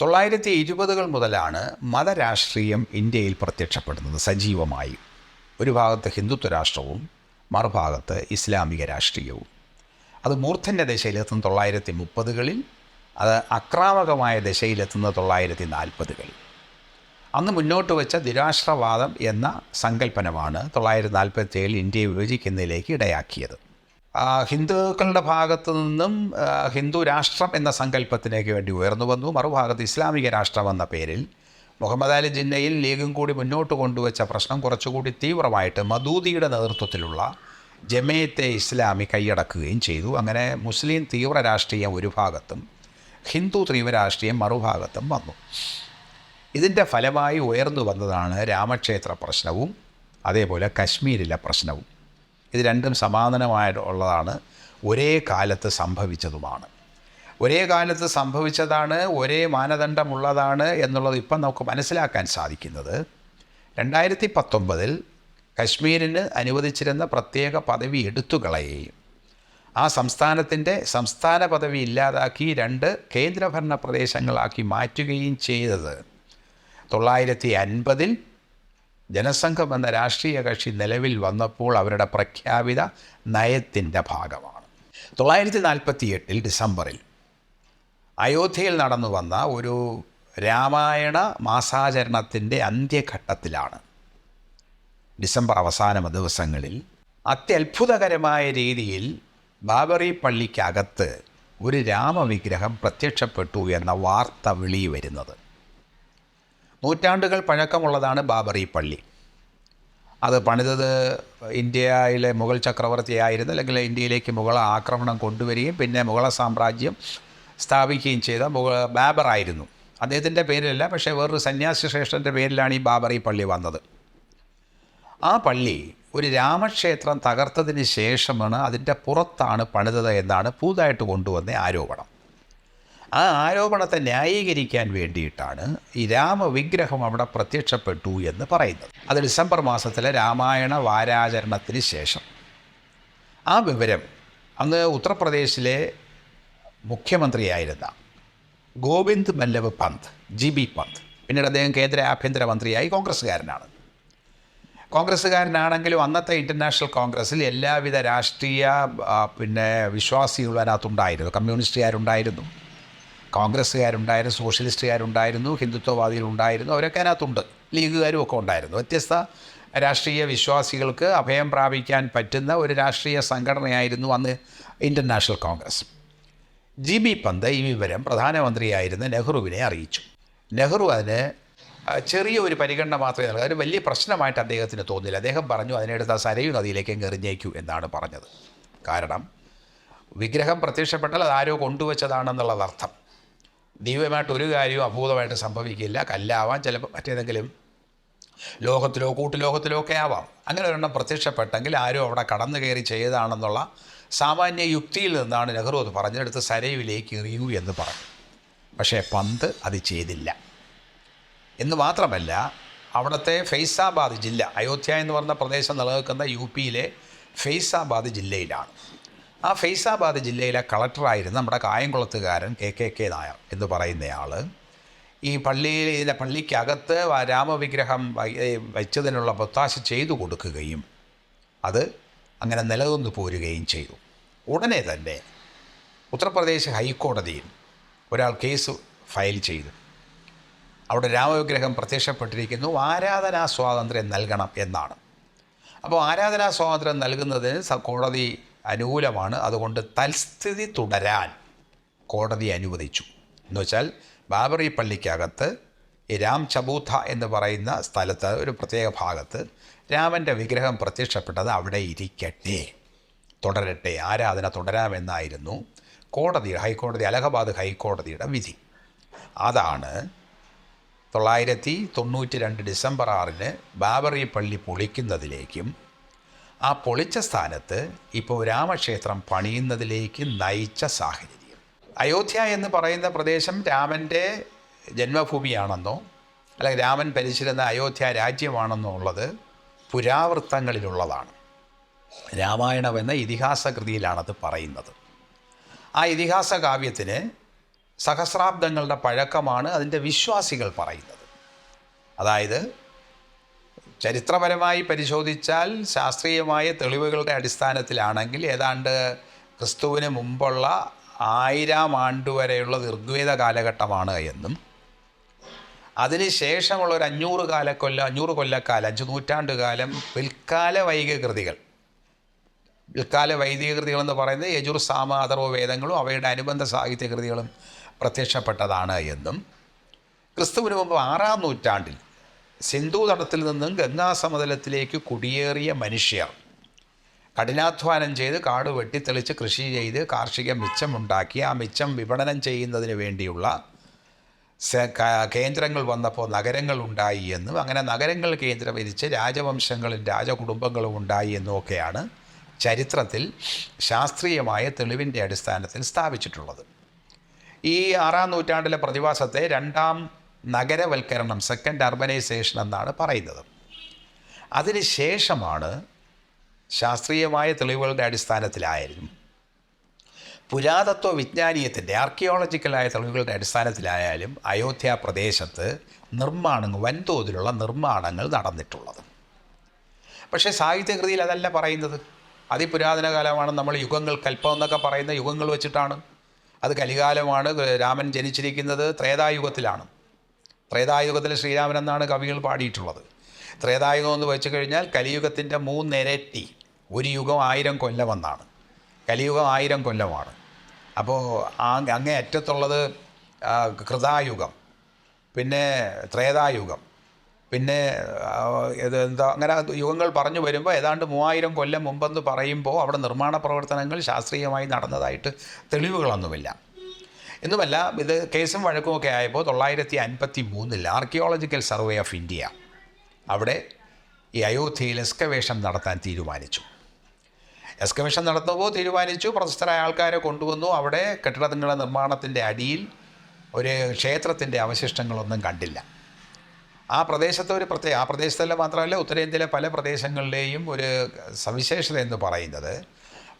തൊള്ളായിരത്തി ഇരുപതുകൾ മുതലാണ് മതരാഷ്ട്രീയം ഇന്ത്യയിൽ പ്രത്യക്ഷപ്പെടുന്നത് സജീവമായി. ഒരു ഭാഗത്ത് ഹിന്ദുത്വ രാഷ്ട്രവും മറുഭാഗത്ത് ഇസ്ലാമിക രാഷ്ട്രീയവും. അത് മൂർദ്ധന്റെ ദശയിലെത്തുന്ന തൊള്ളായിരത്തി മുപ്പതുകളിൽ അത് അക്രാമകമായ ദശയിലെത്തുന്ന തൊള്ളായിരത്തി നാൽപ്പതുകളിൽ അന്ന് മുന്നോട്ട് വെച്ച ദുരാഷ്ട്രവാദം എന്ന സങ്കല്പനമാണ് തൊള്ളായിരത്തി നാൽപ്പത്തി ഏഴിൽ ഇന്ത്യയെ വിഭജിക്കുന്നതിലേക്ക് ഇടയാക്കിയത്. ഹിന്ദുക്കളുടെ ഭാഗത്തു നിന്നും ഹിന്ദു രാഷ്ട്രം എന്ന സങ്കല്പത്തിലേക്ക് വേണ്ടി ഉയർന്നു വന്നു. മറുഭാഗത്ത് ഇസ്ലാമിക രാഷ്ട്രം എന്ന പേരിൽ മുഹമ്മദ് അലി ജിന്നയിൽ ലീഗും കൂടി മുന്നോട്ട് കൊണ്ടുവച്ച പ്രശ്നം കുറച്ചുകൂടി തീവ്രമായിട്ട് മദൂദിയുടെ നേതൃത്വത്തിലുള്ള ജമയത്തെ ഇസ്ലാമി കൈയടക്കുകയും ചെയ്തു. അങ്ങനെ മുസ്ലിം തീവ്ര രാഷ്ട്രീയം ഒരു ഭാഗത്തും ഹിന്ദു തീവ്ര രാഷ്ട്രീയം മറുഭാഗത്തും വന്നു. ഇതിന്റെ ഫലമായി ഉയർന്നു വന്നതാണ് രാമക്ഷേത്ര പ്രശ്നവും അതേപോലെ കശ്മീരിലെ പ്രശ്നവും. ഇത് രണ്ടും സമാധാനമായിട്ടുള്ളതാണ് ഒരേ കാലത്ത് സംഭവിച്ചതുമാണ്. ഒരേ കാലത്ത് സംഭവിച്ചതാണ് ഒരേ മാനദണ്ഡമുള്ളതാണ് എന്നുള്ളത് ഇപ്പം നമുക്ക് മനസ്സിലാക്കാൻ സാധിക്കുന്നത്. രണ്ടായിരത്തി പത്തൊമ്പതിൽ കശ്മീരിന് അനുവദിച്ചിരുന്ന പ്രത്യേക പദവി എടുത്തുകളയുകയും ആ സംസ്ഥാനത്തിന്റെ സംസ്ഥാന പദവി ഇല്ലാതാക്കി രണ്ട് കേന്ദ്രഭരണ പ്രദേശങ്ങളാക്കി മാറ്റുകയും ചെയ്തത് തൊള്ളായിരത്തി അൻപതിൽ ജനസംഘം എന്ന രാഷ്ട്രീയ കക്ഷി നിലവിൽ വന്നപ്പോൾ അവരുടെ പ്രഖ്യാപിത നയത്തിന്റെ ഭാഗമാണ്. തൊള്ളായിരത്തി നാൽപ്പത്തി എട്ടിൽ ഡിസംബറിൽ അയോധ്യയിൽ നടന്നു വന്ന ഒരു രാമായണ മാസാചരണത്തിന്റെ അന്ത്യഘട്ടത്തിലാണ് ഡിസംബർ അവസാന ദിവസങ്ങളിൽ അത്യത്ഭുതകരമായ രീതിയിൽ ബാബറി പള്ളിക്കകത്ത് ഒരു രാമവിഗ്രഹം പ്രത്യക്ഷപ്പെട്ടു എന്ന വാർത്ത വെളി വരുന്നത്. നൂറ്റാണ്ടുകൾ പഴക്കമുള്ളതാണ് ബാബറി പള്ളി. അത് പണിതത് ഇന്ത്യയിലെ മുഗൾ ചക്രവർത്തിയായിരുന്നു. അല്ലെങ്കിൽ ഇന്ത്യയിലേക്ക് മുഗൾ ആക്രമണം കൊണ്ടുവരികയും പിന്നെ മുഗൾ സാമ്രാജ്യം സ്ഥാപിക്കുകയും ചെയ്ത മുഗൾ ബാബറായിരുന്നു അദ്ദേഹത്തിന്റെ പേരിലല്ല പക്ഷേ വേറൊരു സന്യാസി ശ്രേഷ്ഠന്റെ പേരിലാണ് ഈ ബാബറി പള്ളി വന്നത്. ആ പള്ളി ഒരു രാമക്ഷേത്രം തകർത്തതിന് ശേഷമാണ് അതിന്റെ പുറത്താണ് പണിതത് എന്നാണ് പുതുതായിട്ട് കൊണ്ടുവന്ന ആരോപണം. ആ ആരോപണത്തെ ന്യായീകരിക്കാൻ വേണ്ടിയിട്ടാണ് ഈ രാമവിഗ്രഹം അവിടെ പ്രത്യക്ഷപ്പെട്ടു എന്ന് പറയുന്നത്. അത് ഡിസംബർ മാസത്തിലെ രാമായണ വാരാചരണത്തിന് ശേഷം. ആ വിവരം അന്ന് ഉത്തർപ്രദേശിലെ മുഖ്യമന്ത്രിയായിരുന്ന ഗോവിന്ദ് മല്ലവ് പന്ത് ജി ബി പന്ത് പിന്നീട് അദ്ദേഹം കേന്ദ്ര ആഭ്യന്തരമന്ത്രിയായി കോൺഗ്രസ്സുകാരനാണ്. കോൺഗ്രസ്സുകാരനാണെങ്കിലും അന്നത്തെ ഇന്റർനാഷണൽ കോൺഗ്രസ്സിൽ എല്ലാവിധ രാഷ്ട്രീയ പിന്നെ വിശ്വാസികളും അതിനകത്തുണ്ടായിരുന്നു കമ്മ്യൂണിസ്റ്റുകാരുണ്ടായിരുന്നു. കോൺഗ്രസ്സുകാരുണ്ടായിരുന്നു സോഷ്യലിസ്റ്റുകാരുണ്ടായിരുന്നു ഹിന്ദുത്വവാദികളുണ്ടായിരുന്നു അവരൊക്കെ അതിനകത്തുണ്ട്. ലീഗുകാരും ഒക്കെ ഉണ്ടായിരുന്നു. വ്യത്യസ്ത രാഷ്ട്രീയ വിശ്വാസികൾക്ക് അഭയം പ്രാപിക്കാൻ പറ്റുന്ന ഒരു രാഷ്ട്രീയ സംഘടനയായിരുന്നു അന്ന് international Congress. G B Pant ഈ വിവരം പ്രധാനമന്ത്രിയായിരുന്ന നെഹ്റുവിനെ അറിയിച്ചു. നെഹ്റു അതിന് ചെറിയ ഒരു പരിഗണന മാത്രമേ നൽകൂ വലിയ പ്രശ്നമായിട്ട് അദ്ദേഹത്തിന് തോന്നില്ല അദ്ദേഹം പറഞ്ഞു അതിനെടുത്ത് ആ സരയു നദിയിലേക്ക് എറിഞ്ഞേക്കൂ എന്നാണ് പറഞ്ഞത്. കാരണം വിഗ്രഹം പ്രത്യക്ഷപ്പെട്ടാൽ അത് ആരോ അർത്ഥം ദൈവമായിട്ട് ഒരു കാര്യവും അഭൂതമായിട്ട് സംഭവിക്കില്ല. കല്ലാവാം ചിലപ്പോൾ മറ്റേതെങ്കിലും ലോകത്തിലോ കൂട്ടുലോകത്തിലോ ഒക്കെ ആവാം. അങ്ങനെ ഒരെണ്ണം പ്രത്യക്ഷപ്പെട്ടെങ്കിൽ ആരും അവിടെ കടന്നു കയറി ചെയ്തതാണെന്നുള്ള സാമാന്യ യുക്തിയിൽ നിന്നാണ് നെഹ്റു അത് പറഞ്ഞെടുത്ത് സരയുവിലേക്ക് എറിയൂ എന്ന് പറഞ്ഞു. പക്ഷേ പന്ത് അത് ചെയ്തില്ല. എന്ന് മാത്രമല്ല അവിടുത്തെ ഫൈസാബാദ് ജില്ല അയോധ്യ എന്ന് പറഞ്ഞ പ്രദേശം നിലനിൽക്കുന്ന യു പിയിലെ ഫൈസാബാദ് ജില്ലയിലാണ്. ആ ഫൈസാബാദ് ജില്ലയിലെ കളക്ടറായിരുന്ന നമ്മുടെ കായംകുളത്തുകാരൻ കെ കെ കെ നായർ എന്ന് പറയുന്നയാൾ ഈ പള്ളിയിലെ പള്ളിക്കകത്ത് രാമവിഗ്രഹം വെച്ചതിനുള്ള ഒത്താശ ചെയ്തു കൊടുക്കുകയും അത് അങ്ങനെ നിലനിന്നു പോരുകയും ചെയ്തു. ഉടനെ തന്നെ ഉത്തർപ്രദേശ് ഹൈക്കോടതിയിൽ ഒരാൾ കേസ് ഫയൽ ചെയ്തു. അവിടെ രാമവിഗ്രഹം പ്രത്യക്ഷപ്പെട്ടിരിക്കുന്നു. ആരാധനാ സ്വാതന്ത്ര്യം നൽകണം എന്നാണ്. അപ്പോൾ ആരാധനാ സ്വാതന്ത്ര്യം നൽകുന്നതിന് കോടതി അനുകൂലമാണ്. അതുകൊണ്ട് തൽസ്ഥിതി തുടരാൻ കോടതി അനുവദിച്ചു. എന്നുവെച്ചാൽ ബാബറി പള്ളിക്കകത്ത് രാം ചബൂത്ത എന്ന് പറയുന്ന സ്ഥലത്ത് ഒരു പ്രത്യേക ഭാഗത്ത് രാമന്റെ വിഗ്രഹം പ്രത്യക്ഷപ്പെട്ടത് അവിടെ ഇരിക്കട്ടെ. തുടരട്ടെ. ആരാധന തുടരാമെന്നായിരുന്നു കോടതി ഹൈക്കോടതി അലഹബാദ് ഹൈക്കോടതിയുടെ വിധി. അതാണ് തൊള്ളായിരത്തി തൊണ്ണൂറ്റി രണ്ട് ഡിസംബർ ആറിന് ബാബറി പള്ളി പൊളിക്കുന്നതിലേക്കും ആ പൊളിച്ച സ്ഥാനത്ത് ഇപ്പോൾ രാമക്ഷേത്രം പണിയുന്നതിലേക്ക് നയിച്ച സാഹചര്യം. അയോധ്യ എന്ന് പറയുന്ന പ്രദേശം രാമന്റെ ജന്മഭൂമിയാണെന്നോ അല്ലെങ്കിൽ രാമൻ ഭരിച്ചിരുന്ന അയോധ്യ രാജ്യമാണെന്നോ ഉള്ളത് പുരാവൃത്തങ്ങളിലുള്ളതാണ്. രാമായണം എന്ന ഇതിഹാസ കൃതിയിലാണത് പറയുന്നത്. ആ ഇതിഹാസ കാവ്യത്തിന് സഹസ്രാബ്ദങ്ങളുടെ പഴക്കമാണ് അതിന്റെ വിശ്വാസികൾ പറയുന്നത്. അതായത് ചരിത്രപരമായി പരിശോധിച്ചാൽ ശാസ്ത്രീയമായ തെളിവുകളുടെ അടിസ്ഥാനത്തിലാണെങ്കിൽ ഏതാണ്ട് ക്രിസ്തുവിന് മുമ്പുള്ള ആയിരം ആണ്ട് വരെയുള്ള കാലഘട്ടമാണ് എന്നും അതിനുശേഷമുള്ള ഒരു അഞ്ഞൂറ് കാലക്കൊല്ല അഞ്ഞൂറ് കൊല്ലക്കാലം അഞ്ച് നൂറ്റാണ്ട് കാലം പിൽക്കാല വൈദിക കൃതികൾ പിൽക്കാല വൈദിക എന്ന് പറയുന്നത് യജുർ സാമ അഥർവ വേദങ്ങളും അവയുടെ അനുബന്ധ സാഹിത്യകൃതികളും പ്രത്യക്ഷപ്പെട്ടതാണ് എന്നും ക്രിസ്തുവിന് മുമ്പ് ആറാം നൂറ്റാണ്ടിൽ സിന്ധു തടത്തിൽ നിന്നും ഗംഗാസമതലത്തിലേക്ക് കുടിയേറിയ മനുഷ്യർ കഠിനാധ്വാനം ചെയ്ത് കാട് വെട്ടിത്തെളിച്ച് കൃഷി ചെയ്ത് കാർഷിക മിച്ചമുണ്ടാക്കി ആ മിച്ചം വിപണനം ചെയ്യുന്നതിന് വേണ്ടിയുള്ള കേന്ദ്രങ്ങൾ വന്നപ്പോൾ നഗരങ്ങൾ ഉണ്ടായി എന്നും അങ്ങനെ നഗരങ്ങൾ കേന്ദ്രീകരിച്ച് രാജവംശങ്ങളും രാജകുടുംബങ്ങളും ഉണ്ടായി എന്നുമൊക്കെയാണ് ചരിത്രത്തിൽ ശാസ്ത്രീയമായ തെളിവിന്റെ അടിസ്ഥാനത്തിൽ സ്ഥാപിച്ചിട്ടുള്ളത്. ഈ ആറാം നൂറ്റാണ്ടിലെ പ്രതിഭാസത്തെ രണ്ടാം നഗരവൽക്കരണം സെക്കൻഡ് അർബനൈസേഷൻ എന്നാണ് പറയുന്നത്. അതിനുശേഷമാണ് ശാസ്ത്രീയമായ തെളിവുകളുടെ അടിസ്ഥാനത്തിലായാലും പുരാതത്വ വിജ്ഞാനീയത്തിന്റെ ആർക്കിയോളജിക്കലായ തെളിവുകളുടെ അടിസ്ഥാനത്തിലായാലും അയോധ്യ പ്രദേശത്ത് നിർമ്മാണങ്ങൾ വൻതോതിലുള്ള നിർമ്മാണങ്ങൾ നടന്നിട്ടുള്ളത്. പക്ഷേ സാഹിത്യകൃതിയിൽ അതല്ല പറയുന്നത്. അതിപുരാതന കാലമാണ് നമ്മൾ യുഗങ്ങൾ കൽപ്പം എന്നൊക്കെ പറയുന്ന യുഗങ്ങൾ വെച്ചിട്ടാണ്. അത് കലികാലമാണ് രാമൻ ജനിച്ചിരിക്കുന്നത് ത്രേതായുഗത്തിലാണ്. ത്രേതായുഗത്തിൽ ശ്രീരാമൻ എന്നാണ് കവികൾ പാടിയിട്ടുള്ളത്. ത്രേതായുഗം എന്ന് വെച്ച് കഴിഞ്ഞാൽ കലിയുഗത്തിന്റെ മൂന്നിരട്ടി ഒരു യുഗം ആയിരം കൊല്ലമെന്നാണ്. കലിയുഗം ആയിരം കൊല്ലമാണ്. അപ്പോൾ ആ അങ്ങേ അറ്റത്തുള്ളത് കൃതായുഗം പിന്നെ ത്രേതായുഗം പിന്നെ ഇത് എന്താ അങ്ങനെ യുഗങ്ങൾ പറഞ്ഞു വരുമ്പോൾ ഏതാണ്ട് മൂവായിരം കൊല്ലം മുമ്പെന്ന് പറയുമ്പോൾ അവിടെ നിർമ്മാണ പ്രവർത്തനങ്ങൾ ശാസ്ത്രീയമായി നടന്നതായിട്ട് തെളിവുകളൊന്നുമില്ല. എന്നുമല്ല ഇത് കേസും വഴക്കുമൊക്കെ ആയപ്പോൾ തൊള്ളായിരത്തി അൻപത്തി മൂന്നിൽ ആർക്കിയോളജിക്കൽ സർവേ ഓഫ് ഇന്ത്യ അവിടെ ഈ അയോധ്യയിൽ എക്സ്കവേഷൻ നടത്താൻ തീരുമാനിച്ചു. എക്സ്കവേഷൻ നടത്തുമ്പോൾ തീരുമാനിച്ചു പ്രശസ്തരായ ആൾക്കാരെ കൊണ്ടുവന്നു. അവിടെ കെട്ടിടങ്ങളുടെ നിർമ്മാണത്തിന്റെ അടിയിൽ ഒരു ക്ഷേത്രത്തിന്റെ അവശിഷ്ടങ്ങളൊന്നും കണ്ടില്ല. ആ പ്രദേശത്തെ ഒരു പ്രത്യേക ആ പ്രദേശത്തല്ല മാത്രമല്ല ഉത്തരേന്ത്യയിലെ പല പ്രദേശങ്ങളിലെയും ഒരു സവിശേഷത എന്ന് പറയുന്നത്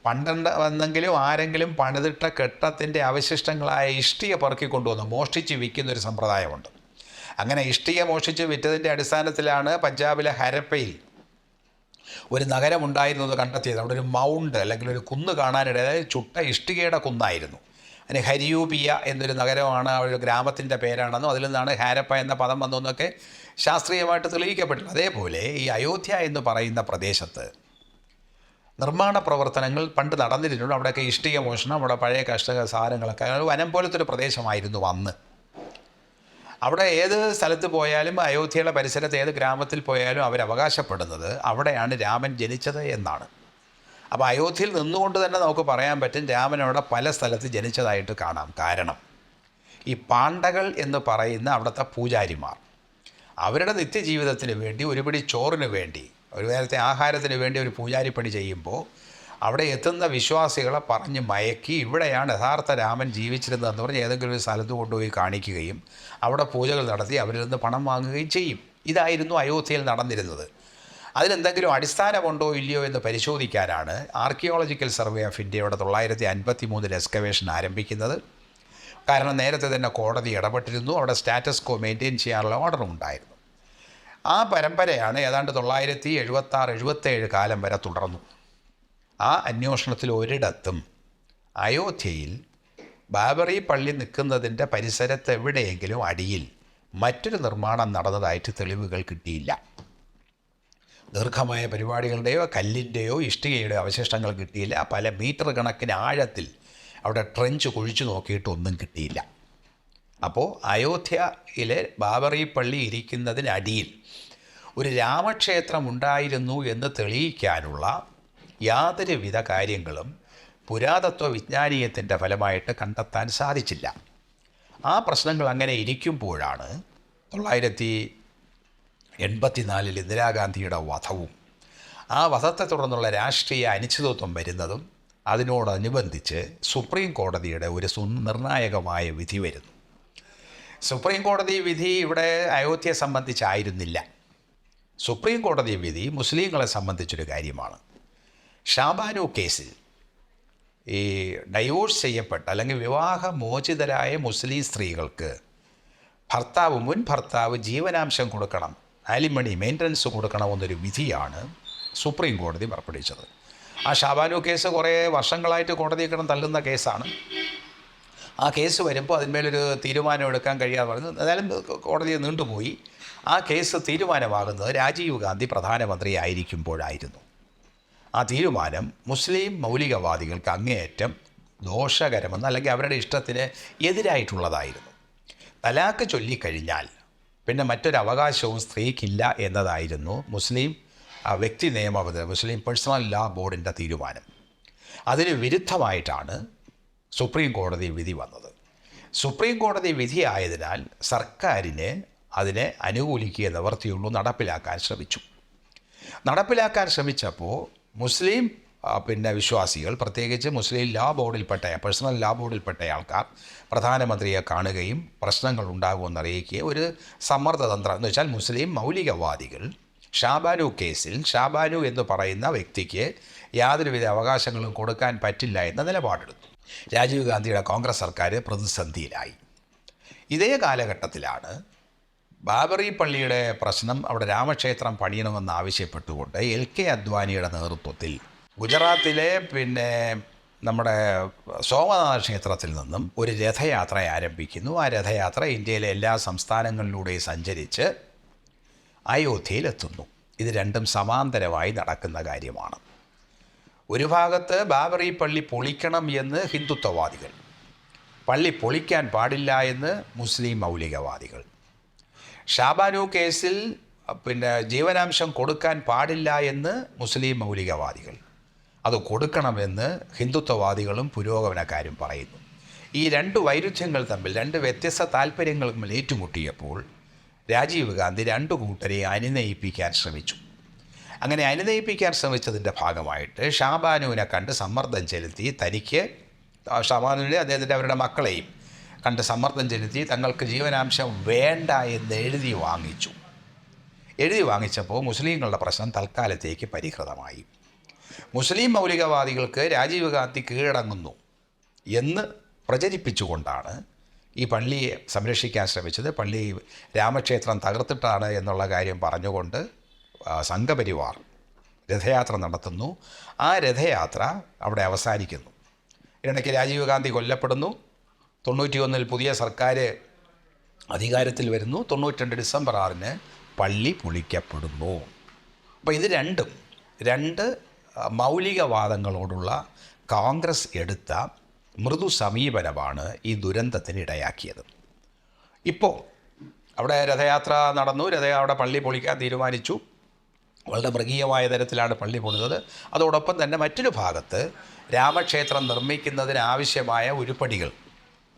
പണ്ടുണ്ട് വന്നെങ്കിലും ആരെങ്കിലും പണിതിട്ട കെട്ടത്തിന്റെ അവശിഷ്ടങ്ങളായ ഇഷ്ടിക പറക്കി കൊണ്ടുവന്ന് മോഷ്ടിച്ച് വിൽക്കുന്നൊരു സമ്പ്രദായമുണ്ട്. അങ്ങനെ ഇഷ്ടിക മോഷ്ടിച്ച് വിറ്റതിന്റെ അടിസ്ഥാനത്തിലാണ് പഞ്ചാബിലെ ഹരപ്പയിൽ ഒരു നഗരമുണ്ടായിരുന്നത് കണ്ടെത്തിയത്. അവിടെ ഒരു മൗണ്ട് അല്ലെങ്കിൽ ഒരു കുന്ന് കാണാനിടയായത് ചുട്ട ഇഷ്ടികയുടെ കുന്നായിരുന്നു. അതിന് ഹരിയൂപിയ എന്നൊരു നഗരമാണ് ആ ഒരു ഗ്രാമത്തിന്റെ പേരാണെന്നും അതിൽ നിന്നാണ് ഹാരപ്പ എന്ന പദം വന്നതെന്നൊക്കെ ശാസ്ത്രീയമായിട്ട് തെളിയിക്കപ്പെട്ടു അതേപോലെ ഈ അയോധ്യ എന്ന് പറയുന്ന പ്രദേശത്ത് നിർമ്മാണ പ്രവർത്തനങ്ങൾ പണ്ട് നടന്നിരുന്നുള്ളൂ. അവിടെയൊക്കെ ഇഷ്ടിക മോഷണം അവിടെ പഴയ കർഷക സാധനങ്ങളൊക്കെ. വനം പോലത്തെ ഒരു പ്രദേശമായിരുന്നു അന്ന്. അവിടെ ഏത് സ്ഥലത്ത് പോയാലും അയോധ്യയുടെ പരിസരത്ത് ഏത് ഗ്രാമത്തിൽ പോയാലും അവർ അവകാശപ്പെടുന്നത് അവിടെയാണ് രാമൻ ജനിച്ചത് എന്നാണ്. അപ്പോൾ അയോധ്യയിൽ നിന്നുകൊണ്ട് തന്നെ നമുക്ക് പറയാൻ പറ്റും രാമൻ അവിടെ പല സ്ഥലത്ത് ജനിച്ചതായിട്ട് കാണാം. കാരണം ഈ പാണ്ഡകൾ എന്ന് പറയുന്ന അവിടുത്തെ പൂജാരിമാർ അവരുടെ നിത്യജീവിതത്തിന് വേണ്ടി ഒരുപിടി ചോറിന് വേണ്ടി ഒരു നേരത്തെ ആഹാരത്തിന് വേണ്ടി ഒരു പൂജാരിപ്പണി ചെയ്യുമ്പോൾ അവിടെ എത്തുന്ന വിശ്വാസികളെ പറഞ്ഞ് മയക്കി ഇവിടെയാണ് യഥാർത്ഥ രാമൻ ജീവിച്ചിരുന്നതെന്ന് പറഞ്ഞ് ഏതെങ്കിലും ഒരു സ്ഥലത്ത് കൊണ്ടുപോയി കാണിക്കുകയും അവിടെ പൂജകൾ നടത്തി അവരിൽ നിന്ന് പണം വാങ്ങുകയും ചെയ്യും. ഇതായിരുന്നു അയോധ്യയിൽ നടന്നിരുന്നത്. അതിനെന്തെങ്കിലും അടിസ്ഥാനമുണ്ടോ ഇല്ലയോ എന്ന് പരിശോധിക്കാനാണ് ആർക്കിയോളജിക്കൽ സർവേ ഓഫ് ഇന്ത്യയുടെ തൊള്ളായിരത്തി അൻപത്തി മൂന്നിൽ എക്സ്കവേഷൻ ആരംഭിക്കുന്നത്. കാരണം നേരത്തെ തന്നെ കോടതി ഇടപെട്ടിരുന്നു. അവിടെ സ്റ്റാറ്റസ് കോ മെയിന്റെയിൻ ചെയ്യാനുള്ള ഓർഡറും ഉണ്ടായിരുന്നു. ആ പരമ്പരയാണ് ഏതാണ്ട് തൊള്ളായിരത്തി എഴുപത്താറ് എഴുപത്തേഴ് കാലം വരെ തുടർന്നു. ആ അന്വേഷണത്തിൽ ഒരിടത്തും അയോധ്യയിൽ ബാബറി പള്ളി നിൽക്കുന്നതിന്റെ പരിസരത്ത് എവിടെയെങ്കിലും അടിയിൽ മറ്റൊരു നിർമ്മാണം നടന്നതായിട്ട് തെളിവുകൾ കിട്ടിയില്ല. ദീർഘമായ പരിപാടികളുടെയോ കല്ലിന്റെയോ ഇഷ്ടികയുടെയോ അവശിഷ്ടങ്ങൾ കിട്ടിയില്ല. പല മീറ്റർ കണക്കിന് ആഴത്തിൽ അവിടെ ട്രെഞ്ച് കുഴിച്ചു നോക്കിയിട്ടൊന്നും കിട്ടിയില്ല. അപ്പോൾ അയോധ്യയിലെ ബാബറി പള്ളി ഇരിക്കുന്നതിനടിയിൽ ഒരു രാമക്ഷേത്രം ഉണ്ടായിരുന്നു എന്ന് തെളിയിക്കാനുള്ള യാതൊരുവിധ കാര്യങ്ങളും പുരാതത്വ വിജ്ഞാനീയത്തിന്റെ ഫലമായിട്ട് കണ്ടെത്താൻ സാധിച്ചില്ല. ആ പ്രശ്നങ്ങൾ അങ്ങനെ ഇരിക്കുമ്പോഴാണ് തൊള്ളായിരത്തി എൺപത്തിനാലിൽ ഇന്ദിരാഗാന്ധിയുടെ വധവും ആ വധത്തെ തുടർന്നുള്ള രാഷ്ട്രീയ അനിശ്ചിതത്വം വരുന്നതും അതിനോടനുബന്ധിച്ച് സുപ്രീം കോടതിയുടെ ഒരു സുനിർണായകമായ വിധി വരുന്നു. സുപ്രീം കോടതി വിധി ഇവിടെ അയോധ്യയെ സംബന്ധിച്ചായിരുന്നില്ല. സുപ്രീം കോടതി വിധി മുസ്ലിങ്ങളെ സംബന്ധിച്ചൊരു കാര്യമാണ്. ഷാബാനു കേസിൽ ഈ ഡൈവോഴ്സ് ചെയ്യപ്പെട്ട അല്ലെങ്കിൽ വിവാഹമോചിതരായ മുസ്ലിം സ്ത്രീകൾക്ക് ഭർത്താവ് മുൻ ഭർത്താവ് ജീവനാംശം കൊടുക്കണം ആലിമണി മെയിന്റനൻസ് കൊടുക്കണമെന്നൊരു വിധിയാണ് സുപ്രീം കോടതി പുറപ്പെടുവിച്ചത്. ആ ഷാബാനു കേസ് കുറേ വർഷങ്ങളായിട്ട് കോടതി കിടന്ന് തള്ളുന്ന കേസാണ്. ആ കേസ് വരുമ്പോൾ അതിന്മേലൊരു തീരുമാനം എടുക്കാൻ കഴിയാതെ പറഞ്ഞു. ഏതായാലും കോടതി നീണ്ടുപോയി. ആ കേസ് തീരുമാനമാകുന്നത് രാജീവ് ഗാന്ധി പ്രധാനമന്ത്രി ആയിരിക്കുമ്പോഴായിരുന്നു. ആ തീരുമാനം മുസ്ലിം മൗലികവാദികൾക്ക് അങ്ങേയറ്റം ദോഷകരമെന്ന് അല്ലെങ്കിൽ അവരുടെ ഇഷ്ടത്തിന് എതിരായിട്ടുള്ളതായിരുന്നു. തലാക്ക് ചൊല്ലിക്കഴിഞ്ഞാൽ പിന്നെ മറ്റൊരു അവകാശവും സ്ത്രീക്കില്ല എന്നതായിരുന്നു മുസ്ലിം വ്യക്തി നിയമ മുസ്ലിം പേഴ്സണൽ ലാ ബോർഡിന്റെ തീരുമാനം. അതിന് വിരുദ്ധമായിട്ടാണ് സുപ്രീം കോടതി വിധി വന്നത്. സുപ്രീം കോടതി വിധി ആയതിനാൽ സർക്കാരിന് അതിനെ അനുകൂലിക്കുക നിവർത്തിയുള്ളൂ നടപ്പിലാക്കാൻ ശ്രമിച്ചു. നടപ്പിലാക്കാൻ ശ്രമിച്ചപ്പോൾ മുസ്ലിം പിന്നെ വിശ്വാസികൾ പ്രത്യേകിച്ച് മുസ്ലിം ലാ ബോർഡിൽപ്പെട്ട പേഴ്സണൽ ലാ ബോർഡിൽപ്പെട്ട ആൾക്കാർ പ്രധാനമന്ത്രിയെ കാണുകയും പ്രശ്നങ്ങൾ ഉണ്ടാകുമെന്ന് അറിയിക്കുകയും ഒരു സമ്മർദ്ദതന്ത്രം എന്ന് വെച്ചാൽ മുസ്ലിം മൗലികവാദികൾ ഷാബാനു കേസിൽ ഷാബാനു എന്ന് പറയുന്ന വ്യക്തിക്ക് യാതൊരുവിധ അവകാശങ്ങളും കൊടുക്കാൻ പറ്റില്ല എന്ന നിലപാടെടുത്തു. രാജീവ് ഗാന്ധിയുടെ കോൺഗ്രസ് സർക്കാർ പ്രതിസന്ധിയിലായി. ഇതേ കാലഘട്ടത്തിലാണ് ബാബറി പള്ളിയുടെ പ്രശ്നം അവിടെ രാമക്ഷേത്രം പണിയണമെന്ന് ആവശ്യപ്പെട്ടുകൊണ്ട് എൽ കെ അദ്വാനിയുടെ നേതൃത്വത്തിൽ ഗുജറാത്തിലെ പിന്നെ നമ്മുടെ സോമനാഥ ക്ഷേത്രത്തിൽ നിന്നും ഒരു രഥയാത്ര ആരംഭിക്കുന്നു. ആ രഥയാത്ര ഇന്ത്യയിലെ എല്ലാ സംസ്ഥാനങ്ങളിലൂടെയും സഞ്ചരിച്ച് അയോധ്യയിലെത്തുന്നു. ഇത് രണ്ടും സമാന്തരമായി നടക്കുന്ന കാര്യമാണ്. ഒരു ഭാഗത്ത് ബാബറി പള്ളി പൊളിക്കണം എന്ന് ഹിന്ദുത്വവാദികൾ. പള്ളി പൊളിക്കാൻ പാടില്ല എന്ന് മുസ്ലിം മൗലികവാദികൾ. ഷാബാനു കേസിൽ പിന്നെ ജീവനാംശം കൊടുക്കാൻ പാടില്ല എന്ന് മുസ്ലിം മൗലികവാദികൾ. അത് കൊടുക്കണമെന്ന് ഹിന്ദുത്വവാദികളും പുരോഗമനക്കാരും പറയുന്നു. ഈ രണ്ട് വൈരുദ്ധ്യങ്ങൾ തമ്മിൽ രണ്ട് വ്യത്യസ്ത താല്പര്യങ്ങൾ തമ്മിൽ ഏറ്റുമുട്ടിയപ്പോൾ രാജീവ് ഗാന്ധി രണ്ടു കൂട്ടരെ അനുനയിപ്പിക്കാൻ ശ്രമിച്ചു. അങ്ങനെ അനുനയിപ്പിക്കാൻ ശ്രമിച്ചതിന്റെ ഭാഗമായിട്ട് ഷാബാനുവിനെ കണ്ട് സമ്മർദ്ദം ചെലുത്തി തനിക്ക് ഷാബാനുവിനെ അദ്ദേഹത്തിന്റെ അവരുടെ മക്കളെയും കണ്ട് സമ്മർദ്ദം ചെലുത്തി തങ്ങൾക്ക് ജീവനാംശം വേണ്ട എന്ന് എഴുതി വാങ്ങിച്ചു. എഴുതി വാങ്ങിച്ചപ്പോൾ മുസ്ലിങ്ങളുടെ പ്രശ്നം തൽക്കാലത്തേക്ക് പരിഹൃതമായി. മുസ്ലിം മൗലികവാദികൾക്ക് രാജീവ് ഗാന്ധി കീഴടങ്ങുന്നു എന്ന് പ്രചരിപ്പിച്ചുകൊണ്ടാണ് ഈ പള്ളിയെ സംരക്ഷിക്കാൻ ശ്രമിച്ചത്. പള്ളി രാമക്ഷേത്രം തകർത്തിട്ടാണ് എന്നുള്ള കാര്യം പറഞ്ഞുകൊണ്ട് സംഘപരിവാർ രഥയാത്ര നടത്തുന്നു. ആ രഥയാത്ര അവിടെ അവസാനിക്കുന്നു. ഇടയ്ക്ക് രാജീവ് ഗാന്ധി കൊല്ലപ്പെടുന്നു. തൊണ്ണൂറ്റി ഒന്നിൽ പുതിയ സർക്കാർ അധികാരത്തിൽ വരുന്നു. തൊണ്ണൂറ്റിരണ്ട് ഡിസംബർ ആറിന് പള്ളി പൊളിക്കപ്പെടുന്നു. അപ്പോൾ ഇത് രണ്ടും രണ്ട് മൗലികവാദങ്ങളോടുള്ള കോൺഗ്രസ് എടുത്ത മൃദു സമീപനമാണ് ഈ ദുരന്തത്തിന് ഇടയാക്കിയത്. ഇപ്പോൾ അവിടെ രഥയാത്ര നടന്നു. രഥ അവിടെ പള്ളി പൊളിക്കാൻ തീരുമാനിച്ചു. വളരെ മൃഗീയമായ തരത്തിലാണ് പള്ളി പൊടുന്നത് അതോടൊപ്പം തന്നെ മറ്റൊരു ഭാഗത്ത് രാമക്ഷേത്രം നിർമ്മിക്കുന്നതിനാവശ്യമായ ഉരുപ്പടികൾ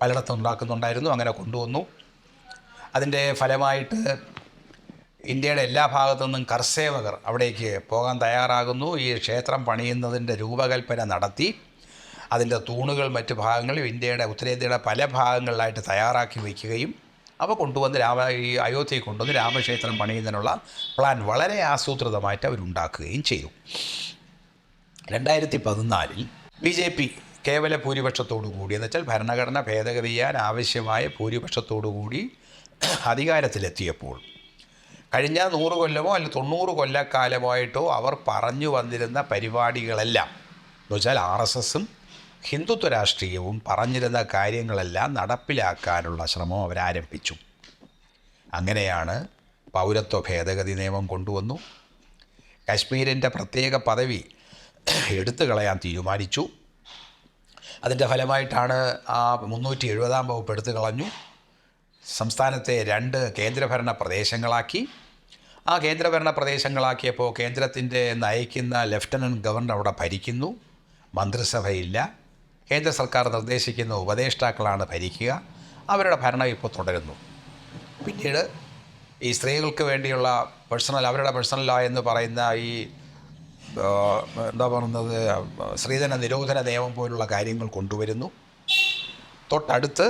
പലയിടത്തും ഉണ്ടാക്കുന്നുണ്ടായിരുന്നു അങ്ങനെ കൊണ്ടുവന്നു. അതിന്റെ ഫലമായിട്ട് ഇന്ത്യയുടെ എല്ലാ ഭാഗത്തു നിന്നും കർസേവകർ അവിടേക്ക് പോകാൻ തയ്യാറാകുന്നു. ഈ ക്ഷേത്രം പണിയുന്നതിന്റെ രൂപകൽപ്പന നടത്തി. അതിന്റെ തൂണുകൾ മറ്റ് ഭാഗങ്ങളും ഇന്ത്യയുടെ ഉത്തരേന്ത്യയുടെ പല ഭാഗങ്ങളിലായിട്ട് തയ്യാറാക്കി വയ്ക്കുകയും അവ കൊണ്ടുവന്ന് രാമ ഈ അയോധ്യയിൽ കൊണ്ടുവന്ന് രാമക്ഷേത്രം പണിയുന്നതിനുള്ള പ്ലാൻ വളരെ ആസൂത്രിതമായിട്ട് അവരുണ്ടാക്കുകയും ചെയ്തു. രണ്ടായിരത്തി പതിനാലിൽ ബി ജെ പി കേവല ഭൂരിപക്ഷത്തോടു കൂടി എന്ന് വെച്ചാൽ ഭരണഘടന ഭേദഗതി ചെയ്യാൻ ആവശ്യമായ ഭൂരിപക്ഷത്തോടു കൂടി അധികാരത്തിലെത്തിയപ്പോൾ കഴിഞ്ഞ നൂറ് കൊല്ലമോ അല്ലെങ്കിൽ തൊണ്ണൂറ് കൊല്ലക്കാലമായിട്ടോ അവർ പറഞ്ഞു വന്നിരുന്ന പരിപാടികളെല്ലാം എന്ന് വെച്ചാൽ ആർ എസ് എസും ഹിന്ദുത്വ രാഷ്ട്രീയവും പറഞ്ഞിരുന്ന കാര്യങ്ങളെല്ലാം നടപ്പിലാക്കാനുള്ള ശ്രമം അവരാരംഭിച്ചു. അങ്ങനെയാണ് പൗരത്വ ഭേദഗതി നിയമം കൊണ്ടുവന്നു. കശ്മീരിന്റെ പ്രത്യേക പദവി എടുത്തു കളയാൻ തീരുമാനിച്ചു. അതിന്റെ ഫലമായിട്ടാണ് ആ മുന്നൂറ്റി എഴുപതാം വകുപ്പ് എടുത്തു കളഞ്ഞു. സംസ്ഥാനത്തെ രണ്ട് കേന്ദ്രഭരണ പ്രദേശങ്ങളാക്കി. ആ കേന്ദ്രഭരണ പ്രദേശങ്ങളാക്കിയപ്പോൾ കേന്ദ്രത്തിന്റെ നയിക്കുന്ന ലഫ്റ്റനന്റ് ഗവർണർ അവിടെ ഭരിക്കുന്നു. മന്ത്രിസഭയില്ല. കേന്ദ്ര സർക്കാർ നിർദ്ദേശിക്കുന്ന ഉപദേഷ്ടാക്കളാണ് ഭരിക്കുക. അവരുടെ ഭരണം ഇപ്പോൾ തുടരുന്നു. പിന്നീട് ഈ സ്ത്രീകൾക്ക് വേണ്ടിയുള്ള പേഴ്സണൽ അവരുടെ പേഴ്സണൽ ലോ എന്ന് പറയുന്ന ഈ എന്താ പറയുന്നത് സ്ത്രീധന നിരോധന നിയമം പോലുള്ള കാര്യങ്ങൾ കൊണ്ടുവരുന്നു. തൊട്ടടുത്ത്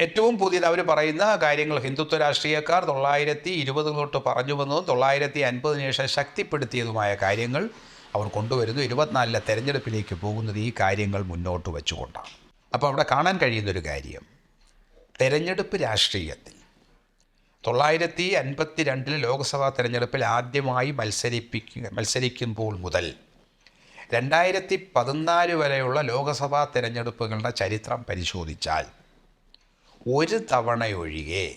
ഏറ്റവും പുതിയത് അവർ പറയുന്ന കാര്യങ്ങൾ ഹിന്ദുത്വ രാഷ്ട്രീയക്കാർ തൊള്ളായിരത്തി ഇരുപത് തൊട്ട് പറഞ്ഞു വന്നതും തൊള്ളായിരത്തി അൻപതിന് ശേഷം ശക്തിപ്പെടുത്തിയതുമായ കാര്യങ്ങൾ അവർ കൊണ്ടുവരുന്നു. ഇരുപത്തിനാലിലെ തെരഞ്ഞെടുപ്പിലേക്ക് പോകുന്നത് ഈ കാര്യങ്ങൾ മുന്നോട്ട് വെച്ചുകൊണ്ടാണ്. അപ്പോൾ അവിടെ കാണാൻ കഴിയുന്നൊരു കാര്യം. തെരഞ്ഞെടുപ്പ് രാഷ്ട്രീയത്തിൽ തൊള്ളായിരത്തി അൻപത്തി രണ്ടിൽ ലോക്സഭാ തെരഞ്ഞെടുപ്പിൽ ആദ്യമായി മത്സരിപ്പിക്കുക മത്സരിക്കുമ്പോൾ മുതൽ രണ്ടായിരത്തി പതിനാല് വരെയുള്ള ലോക്സഭാ തെരഞ്ഞെടുപ്പുകളുടെ ചരിത്രം പരിശോധിച്ചാൽ ഒരു തവണയൊഴികെ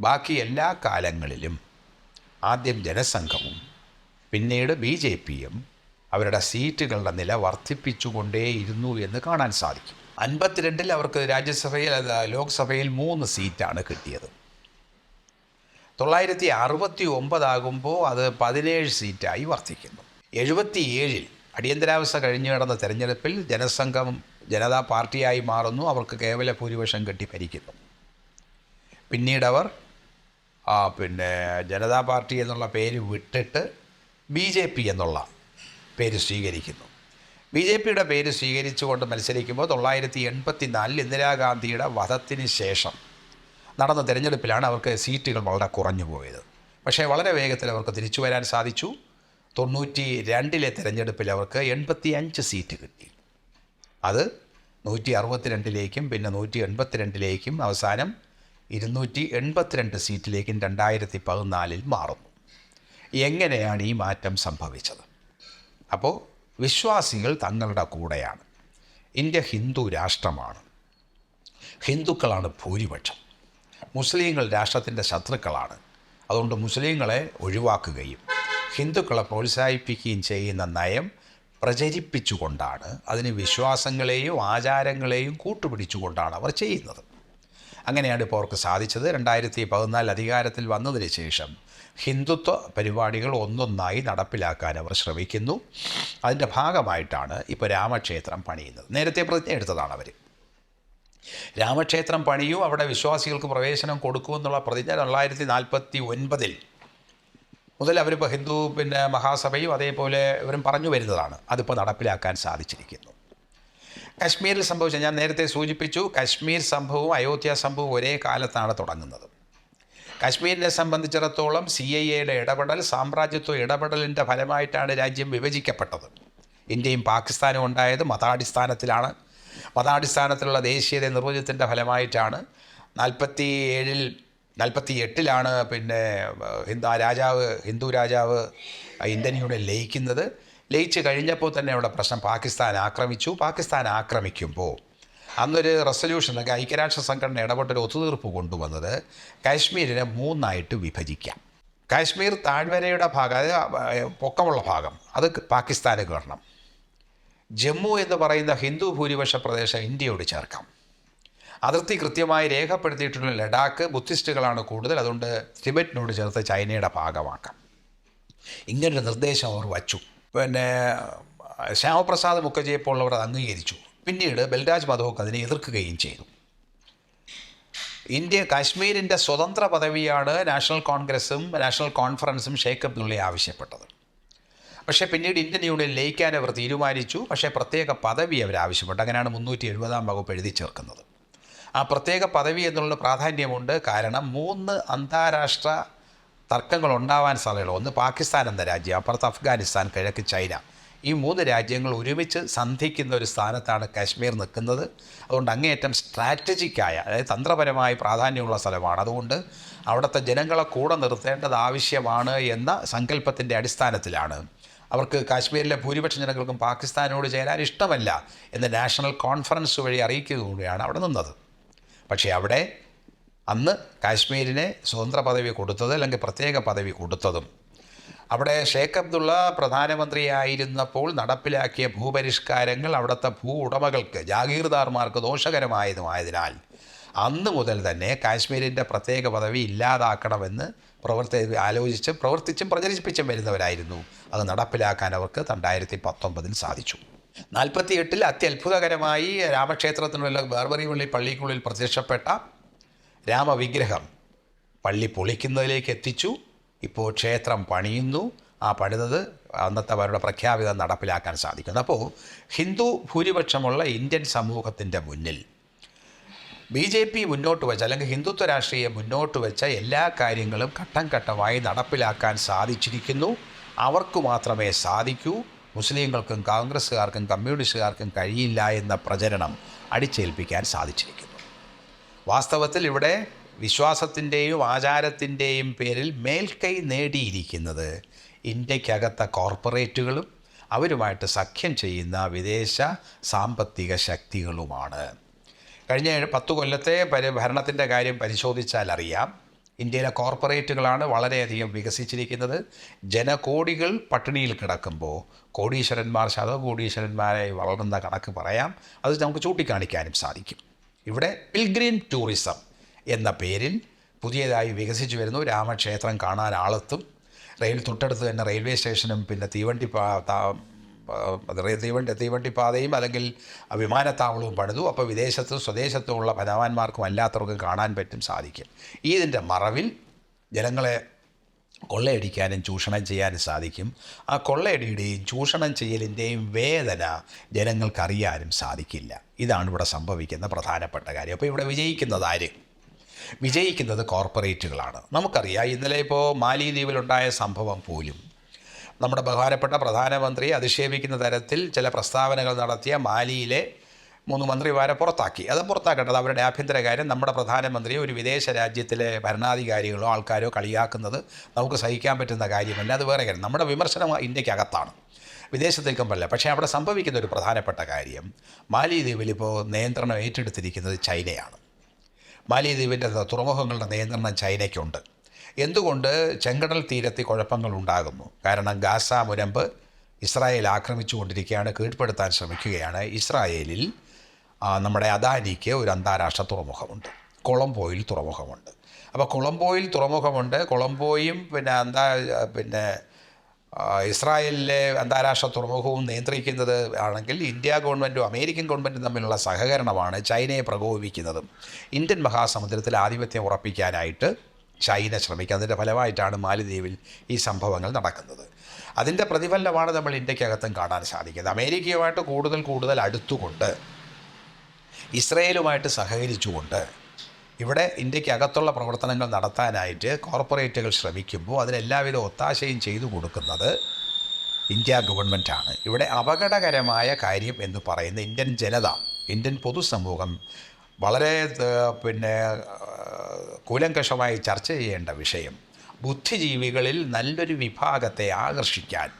ബാക്കി എല്ലാ കാലങ്ങളിലും ആദ്യം ജനസംഘവും പിന്നീട് ബി ജെ പിയും അവരുടെ സീറ്റുകളുടെ നില വർദ്ധിപ്പിച്ചുകൊണ്ടേയിരുന്നു എന്ന് കാണാൻ സാധിക്കും. അൻപത്തിരണ്ടിൽ അവർക്ക് രാജ്യസഭയിൽ ലോക്സഭയിൽ മൂന്ന് സീറ്റാണ് കിട്ടിയത്. തൊള്ളായിരത്തി അറുപത്തി ഒമ്പതാകുമ്പോൾ അത് പതിനേഴ് സീറ്റായി വർദ്ധിക്കുന്നു. എഴുപത്തിയേഴിൽ അടിയന്തരാവസ്ഥ കഴിഞ്ഞു നടന്ന തെരഞ്ഞെടുപ്പിൽ ജനസംഘം ജനതാ പാർട്ടിയായി മാറുന്നു അവർക്ക് കേവല ഭൂരിപക്ഷം കെട്ടി ഭരിക്കുന്നു. പിന്നീട് അവർ പിന്നെ ജനതാ പാർട്ടി എന്നുള്ള പേര് വിട്ടിട്ട് ബി ജെ പി എന്നുള്ള പേര് സ്വീകരിക്കുന്നു. ബി ജെ പിയുടെ പേര് സ്വീകരിച്ചുകൊണ്ട് മത്സരിക്കുമ്പോൾ തൊള്ളായിരത്തി എൺപത്തി നാലിൽ ഇന്ദിരാഗാന്ധിയുടെ വധത്തിന് ശേഷം നടന്ന തിരഞ്ഞെടുപ്പിലാണ് അവർക്ക് സീറ്റുകൾ വളരെ കുറഞ്ഞു പോയത്. പക്ഷേ വളരെ വേഗത്തിൽ അവർക്ക് തിരിച്ചു വരാൻ സാധിച്ചു. തൊണ്ണൂറ്റി രണ്ടിലെ തിരഞ്ഞെടുപ്പിൽ അവർക്ക് എൺപത്തി അഞ്ച് സീറ്റ് കിട്ടി. അത് നൂറ്റി അറുപത്തിരണ്ടിലേക്കും പിന്നെ നൂറ്റി എൺപത്തിരണ്ടിലേക്കും അവസാനം ഇരുന്നൂറ്റി എൺപത്തിരണ്ട് സീറ്റിലേക്കും രണ്ടായിരത്തി പതിനാലിൽ മാറുന്നു. എങ്ങനെയാണ് ഈ മാറ്റം സംഭവിച്ചത്? അപ്പോൾ വിശ്വാസികൾ തങ്ങളുടെ കൂടെയാണ്. ഇന്ത്യ ഹിന്ദു രാഷ്ട്രമാണ്. ഹിന്ദുക്കളാണ് ഭൂരിപക്ഷം. മുസ്ലിങ്ങൾ രാഷ്ട്രത്തിന്റെ ശത്രുക്കളാണ്. അതുകൊണ്ട് മുസ്ലിങ്ങളെ ഒഴിവാക്കുകയും ഹിന്ദുക്കളെ പ്രോത്സാഹിപ്പിക്കുകയും ചെയ്യുന്ന നയം പ്രചരിപ്പിച്ചുകൊണ്ടാണ് അതിന് വിശ്വാസങ്ങളെയും ആചാരങ്ങളെയും കൂട്ടുപിടിച്ചുകൊണ്ടാണ് അവർ ചെയ്യുന്നത്. അങ്ങനെയാണ് ഇപ്പോൾ അവർക്ക് സാധിച്ചത്. രണ്ടായിരത്തി പതിനാല് അധികാരത്തിൽ വന്നതിന് ശേഷം ഹിന്ദുത്വ പരിപാടികൾ ഒന്നൊന്നായി നടപ്പിലാക്കാൻ അവർ ശ്രമിക്കുന്നു. അതിന്റെ ഭാഗമായിട്ടാണ് ഇപ്പോൾ രാമക്ഷേത്രം പണിയുന്നത്. നേരത്തെ പ്രതിജ്ഞ എടുത്തതാണ് അവർ. രാമക്ഷേത്രം പണിയൂ അവിടെ വിശ്വാസികൾക്ക് പ്രവേശനം കൊടുക്കുമെന്നുള്ള പ്രതിജ്ഞ തൊള്ളായിരത്തി നാൽപ്പത്തി ഒൻപതിൽ മുതൽ അവരിപ്പോൾ ഹിന്ദു പിന്നെ മഹാസഭയും അതേപോലെ ഇവരും പറഞ്ഞു വരുന്നതാണ്. അതിപ്പോൾ നടപ്പിലാക്കാൻ സാധിച്ചിരിക്കുന്നു. കശ്മീരിൽ സംഭവിച്ച ഞാൻ നേരത്തെ സൂചിപ്പിച്ചു കശ്മീർ സംഭവവും അയോധ്യ സംഭവവും ഒരേ കാലത്താണ് തുടങ്ങുന്നത്. കശ്മീരിനെ സംബന്ധിച്ചിടത്തോളം സി ഐ എയുടെ ഇടപെടൽ സാമ്രാജ്യത്വ ഇടപെടലിന്റെ ഫലമായിട്ടാണ് രാജ്യം വിഭജിക്കപ്പെട്ടത്. ഇന്ത്യയും പാകിസ്ഥാനും ഉണ്ടായത് മതാടിസ്ഥാനത്തിലാണ്. മതാടിസ്ഥാനത്തിലുള്ള ദേശീയത നിർവചനത്തിന്റെ ഫലമായിട്ടാണ് നാൽപ്പത്തി ഏഴിൽ നാൽപ്പത്തി എട്ടിലാണ് പിന്നെ ഹിന്ദു രാജാവ് ഹിന്ദു രാജാവ് ഇന്ത്യൻ യൂണിയൻ ലയിക്കുന്നത്. ലയിച്ച് കഴിഞ്ഞപ്പോൾ തന്നെ അവിടെ പ്രശ്നം പാകിസ്ഥാൻ ആക്രമിച്ചു. പാകിസ്ഥാൻ ആക്രമിക്കുമ്പോൾ അന്നൊരു റെസൊല്യൂഷൻ ഒക്കെ ഐക്യരാഷ്ട്ര സംഘടന ഇടപെട്ടൊരു ഒത്തുതീർപ്പ് കൊണ്ടുവന്നത് കാശ്മീരിനെ മൂന്നായിട്ട് വിഭജിക്കാം. കാശ്മീർ താഴ്വരയുടെ ഭാഗം അതായത് പൊക്കമുള്ള ഭാഗം അത് പാകിസ്ഥാന് കയറണം ജമ്മു എന്ന് പറയുന്ന ഹിന്ദു ഭൂരിപക്ഷ പ്രദേശം ഇന്ത്യയോട് ചേർക്കാം. അതിർത്തി കൃത്യമായി രേഖപ്പെടുത്തിയിട്ടുള്ള ലഡാക്ക് ബുദ്ധിസ്റ്റുകളാണ് കൂടുതൽ അതുകൊണ്ട് ടിബറ്റിനോട് ചേർത്ത് ചൈനയുടെ ഭാഗമാക്കാം. ഇങ്ങനൊരു നിർദ്ദേശം അവർ വച്ചു. പിന്നെ ശ്യാമപ്രസാദ് മുഖർജിയെ പോലുള്ളവർ അത് അംഗീകരിച്ചു. പിന്നീട് ബൽരാജ് മാധവ് അതിനെ എതിർക്കുകയും ചെയ്തു. ഇന്ത്യ കാശ്മീരിന്റെ സ്വതന്ത്ര പദവിയാണ് നാഷണൽ കോൺഗ്രസും നാഷണൽ കോൺഫറൻസും ഷേഖ് അബ്ദുള്ള ആവശ്യപ്പെട്ടത്. പക്ഷേ പിന്നീട് ഇന്ത്യൻ യൂണിയൻ ലയിക്കാൻ അവർ തീരുമാനിച്ചു. പക്ഷേ പ്രത്യേക പദവി അവർ ആവശ്യപ്പെട്ടു. അങ്ങനെയാണ് മുന്നൂറ്റി എഴുപതാം വകുപ്പ് എഴുതി ചേർക്കുന്നത്. ആ പ്രത്യേക പദവി എന്നുള്ള പ്രാധാന്യമുണ്ട്. കാരണം മൂന്ന് അന്താരാഷ്ട്ര തർക്കങ്ങൾ ഉണ്ടാവാൻ സാധ്യതയുള്ളൂ. ഒന്ന് പാകിസ്ഥാൻ എന്ന രാജ്യം അപ്പുറത്ത് അഫ്ഗാനിസ്ഥാൻ കിഴക്ക് ചൈന. ഈ മൂന്ന് രാജ്യങ്ങൾ ഒരുമിച്ച് സന്ധിക്കുന്ന ഒരു സ്ഥാനത്താണ് കാശ്മീർ നിൽക്കുന്നത്. അതുകൊണ്ട് അങ്ങേയറ്റം സ്ട്രാറ്റജിക്കായ അതായത് തന്ത്രപരമായി പ്രാധാന്യമുള്ള സ്ഥലമാണ്. അതുകൊണ്ട് അവിടുത്തെ ജനങ്ങളെ കൂടെ നിർത്തേണ്ടത് ആവശ്യമാണ് എന്ന സങ്കല്പത്തിന്റെ അടിസ്ഥാനത്തിലാണ്. അവർക്ക് കാശ്മീരിലെ ഭൂരിപക്ഷം ജനങ്ങൾക്കും പാകിസ്ഥാനോട് ചേരാൻ ഇഷ്ടമല്ല എന്ന് നാഷണൽ കോൺഫറൻസ് വഴി അറിയിക്കുകയാണ് അവിടെ നിന്നത്. പക്ഷേ അവിടെ അന്ന് കാശ്മീരിനെ സ്വതന്ത്ര പദവി കൊടുത്തത് അല്ലെങ്കിൽ പ്രത്യേക പദവി കൊടുത്തതും അവിടെ ഷേഖ് അബ്ദുള്ള പ്രധാനമന്ത്രിയായിരുന്നപ്പോൾ നടപ്പിലാക്കിയ ഭൂപരിഷ്കാരങ്ങൾ അവിടുത്തെ ഭൂ ഉടമകൾക്ക് ജാഗീർദാർമാർക്ക് ദോഷകരമായതുമായതിനാൽ അന്ന് മുതൽ തന്നെ കാശ്മീരിന്റെ പ്രത്യേക പദവി ഇല്ലാതാക്കണമെന്ന് പ്രവർത്തി ആലോചിച്ച് പ്രവർത്തിച്ചും പ്രചരിപ്പിച്ചും വരുന്നവരായിരുന്നു. അത് നടപ്പിലാക്കാൻ അവർക്ക് രണ്ടായിരത്തി പത്തൊമ്പതിൽ സാധിച്ചു. നാൽപ്പത്തി എട്ടിൽ അത്യത്ഭുതകരമായി രാമക്ഷേത്രത്തിനുള്ള ബേർബറി പള്ളി പള്ളിക്കുള്ളിൽ പ്രത്യക്ഷപ്പെട്ട രാമവിഗ്രഹം പള്ളി പൊളിക്കുന്നതിലേക്ക് എത്തിച്ചു. ഇപ്പോൾ ക്ഷേത്രം പണിയുന്നു. ആ പണിതത് അന്നത്തെ അവരുടെ പ്രഖ്യാപിതം നടപ്പിലാക്കാൻ സാധിക്കുന്നു. അപ്പോൾ ഹിന്ദു ഭൂരിപക്ഷമുള്ള ഇന്ത്യൻ സമൂഹത്തിന്റെ മുന്നിൽ ബി ജെ പി മുന്നോട്ട് വെച്ച അല്ലെങ്കിൽ ഹിന്ദുത്വ രാഷ്ട്രീയം മുന്നോട്ട് വെച്ച എല്ലാ കാര്യങ്ങളും ഘട്ടം ഘട്ടമായി നടപ്പിലാക്കാൻ സാധിച്ചിരിക്കുന്നു. അവർക്ക് മാത്രമേ സാധിക്കൂ. മുസ്ലിങ്ങൾക്കും കോൺഗ്രസ്സുകാർക്കും കമ്മ്യൂണിസ്റ്റുകാർക്കും കഴിയില്ല എന്ന പ്രചരണം അടിച്ചേൽപ്പിക്കാൻ സാധിച്ചിരിക്കുന്നു. വാസ്തവത്തിൽ ഇവിടെ വിശ്വാസത്തിന്റെയും ആചാരത്തിന്റെയും പേരിൽ മേൽക്കൈ നേടിയിരിക്കുന്നത് ഇന്ത്യക്കകത്ത കോർപ്പറേറ്റുകളും അവരുമായിട്ട് സഖ്യം ചെയ്യുന്ന വിദേശ സാമ്പത്തിക ശക്തികളുമാണ്. കഴിഞ്ഞ പത്ത് കൊല്ലത്തെ പരി ഭരണത്തിന്റെ കാര്യം പരിശോധിച്ചാൽ അറിയാം. ഇന്ത്യയിലെ കോർപ്പറേറ്റുകളാണ് വളരെയധികം വികസിച്ചിരിക്കുന്നത്. ജനകോടികൾ പട്ടിണിയിൽ കിടക്കുമ്പോൾ കോടീശ്വരന്മാർ ശതകോടീശ്വരന്മാരായി വളർന്ന കണക്ക് പറയാം. അത് നമുക്ക് ചൂണ്ടിക്കാണിക്കാനും സാധിക്കും. ഇവിടെ പിൽഗ്രീൻ ടൂറിസം എന്ന പേരിൽ പുതിയതായി വികസിച്ചു വരുന്നു. രാമക്ഷേത്രം കാണാൻ ആളെത്തും റെയിൽ തൊട്ടടുത്ത് തന്നെ റെയിൽവേ സ്റ്റേഷനും പിന്നെ തീവണ്ടി തീവണ്ടി തീവണ്ടിപ്പാതയും അല്ലെങ്കിൽ വിമാനത്താവളവും പണിതു. അപ്പോൾ വിദേശത്തും സ്വദേശത്തുമുള്ള ഭഗവാന്മാർക്കും അല്ലാത്തവർക്കും കാണാൻ പറ്റും സാധിക്കും. ഇതിന്റെ മറവിൽ ജനങ്ങളെ കൊള്ളയടിക്കാനും ചൂഷണം ചെയ്യാനും സാധിക്കും. ആ കൊള്ളയടിയുടെയും ചൂഷണം ചെയ്യലിന്റെയും വേദന ജനങ്ങൾക്കറിയാനും സാധിക്കില്ല. ഇതാണ് ഇവിടെ സംഭവിക്കുന്ന പ്രധാനപ്പെട്ട കാര്യം. അപ്പോൾ ഇവിടെ വിജയിക്കുന്നത് ആര്? വിജയിക്കുന്നത് കോർപ്പറേറ്റുകളാണ്. നമുക്കറിയാം ഇന്നലെ ഇപ്പോൾ മാലിദ്വീപിലുണ്ടായ സംഭവം പോലും. നമ്മുടെ ബഹുമാനപ്പെട്ട പ്രധാനമന്ത്രി അധിക്ഷേപിക്കുന്ന തരത്തിൽ ചില പ്രസ്താവനകൾ നടത്തിയ മാലിയിലെ മൂന്ന് മന്ത്രിമാരെ പുറത്താക്കി. അത് പുറത്താക്കേണ്ടത് അവരുടെ ആഭ്യന്തര കാര്യം. നമ്മുടെ പ്രധാനമന്ത്രിയെ ഒരു വിദേശ രാജ്യത്തിലെ ഭരണാധികാരികളോ ആൾക്കാരോ കളിയാക്കുന്നത് നമുക്ക് സഹിക്കാൻ പറ്റുന്ന കാര്യമല്ല അത് വേറെ കാര്യം. നമ്മുടെ വിമർശനം ഇന്ത്യക്കകത്താണ്. വിദേശത്തേക്കും പറയില്ല പക്ഷേ അവിടെ സംഭവിക്കുന്ന ഒരു പ്രധാനപ്പെട്ട കാര്യം മാലിദ്വീപിൽ ഇപ്പോൾ നിയന്ത്രണം ഏറ്റെടുത്തിരിക്കുന്നത് ചൈനയാണ്. മാലിദ്വീപിന്റെ തുറമുഖങ്ങളുടെ നിയന്ത്രണം ചൈനയ്ക്കുണ്ട്. എന്തുകൊണ്ട് ചെങ്കടൽ തീരത്തിൽ കുഴപ്പങ്ങൾ ഉണ്ടാകുന്നു കാരണം ഗാസ മുരമ്പ് ഇസ്രായേൽ ആക്രമിച്ചു കൊണ്ടിരിക്കുകയാണ് കീഴ്പ്പെടുത്താൻ ശ്രമിക്കുകയാണ്. ഇസ്രായേലിൽ നമ്മുടെ അദാനിക്ക് ഒരു അന്താരാഷ്ട്ര തുറമുഖമുണ്ട്. കൊളംബോയിൽ തുറമുഖമുണ്ട്. അപ്പോൾ കൊളംബോയിൽ തുറമുഖമുണ്ട്. കൊളംബോയും പിന്നെ അന്താ പിന്നെ ഇസ്രായേലിലെ അന്താരാഷ്ട്ര തുറമുഖവും നിയന്ത്രിക്കുന്നത് ആണെങ്കിൽ ഇന്ത്യ ഗവൺമെന്റും അമേരിക്കൻ ഗവൺമെന്റും തമ്മിലുള്ള സഹകരണമാണ് ചൈനയെ പ്രകോപിപ്പിക്കുന്നതും. ഇന്ത്യൻ മഹാസമുദ്രത്തിൽ ആധിപത്യം ഉറപ്പിക്കാനായിട്ട് ചൈന ശ്രമിക്കുക അതിന്റെ ഫലമായിട്ടാണ് മാലിദ്വീപിൽ ഈ സംഭവങ്ങൾ നടക്കുന്നത്. അതിന്റെ പ്രതിഫലനമാണ് നമ്മൾ ഇന്ത്യക്കകത്തും കാണാൻ സാധിക്കുന്നത്. അമേരിക്കയുമായിട്ട് കൂടുതൽ കൂടുതൽ അടുത്തുകൊണ്ട് ഇസ്രയേലുമായിട്ട് സഹകരിച്ചുകൊണ്ട് ഇവിടെ ഇന്ത്യക്കകത്തുള്ള പ്രവർത്തനങ്ങൾ നടത്താനായിട്ട് കോർപ്പറേറ്റുകൾ ശ്രമിക്കുമ്പോൾ അതിനെല്ലാവിധ ഒത്താശയും ചെയ്തു കൊടുക്കുന്നത് ഇന്ത്യ ഗവൺമെന്റാണ്. ഇവിടെ അപകടകരമായ കാര്യം എന്ന് പറയുന്ന ഇന്ത്യൻ ജനത ഇന്ത്യൻ പൊതുസമൂഹം വളരെ പിന്നെ കൂലങ്കഷമായി ചർച്ച ചെയ്യേണ്ട വിഷയം ബുദ്ധിജീവികളിൽ നല്ലൊരു വിഭാഗത്തെ ആകർഷിക്കാൻ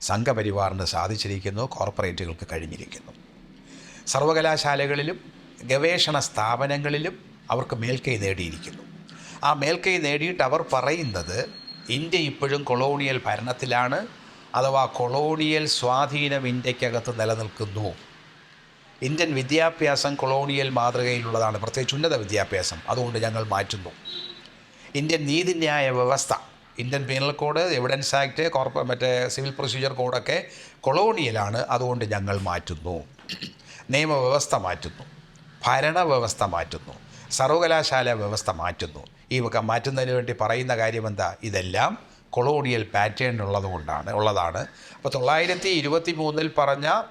സംഘപരിവാറിന് സാധിച്ചിരിക്കുന്നു കോർപ്പറേറ്റുകൾക്ക് കഴിഞ്ഞിരിക്കുന്നു. സർവകലാശാലകളിലും ഗവേഷണ സ്ഥാപനങ്ങളിലും അവർക്ക് മേൽക്കൈ നേടിയിരിക്കുന്നു. ആ മേൽക്കൈ നേടിയിട്ട് അവർ പറയുന്നത് ഇന്ത്യ ഇപ്പോഴും കൊളോണിയൽ ഭരണത്തിലാണ് അഥവാ കൊളോണിയൽ സ്വാധീനം ഇന്ത്യക്കകത്ത് നിലനിൽക്കുന്നു. ഇന്ത്യൻ വിദ്യാഭ്യാസം കൊളോണിയൽ മാതൃകയിലുള്ളതാണ്. പ്രത്യേകിച്ച് ഉന്നത വിദ്യാഭ്യാസം അതുകൊണ്ട് ഞങ്ങൾ മാറ്റുന്നു. ഇന്ത്യൻ നീതിന്യായ വ്യവസ്ഥ Indian penal code evidence act കോർപ്പ മറ്റേ സിവിൽ പ്രൊസീജിയർ കോഡൊക്കെ കൊളോണിയലാണ് അതുകൊണ്ട് ഞങ്ങൾ മാറ്റുന്നു. നിയമവ്യവസ്ഥ മാറ്റുന്നു. ഭരണവ്യവസ്ഥ മാറ്റുന്നു. സർവകലാശാല വ്യവസ്ഥ മാറ്റുന്നു. ഈ മാറ്റുന്നതിന് വേണ്ടി പറയുന്ന കാര്യം എന്താ ഇതെല്ലാം കൊളോണിയൽ പാറ്റേൺ ഉള്ളതുകൊണ്ടാണ് ഉള്ളതാണ്. അപ്പോൾ തൊള്ളായിരത്തി ഇരുപത്തി മൂന്നിൽ പറഞ്ഞ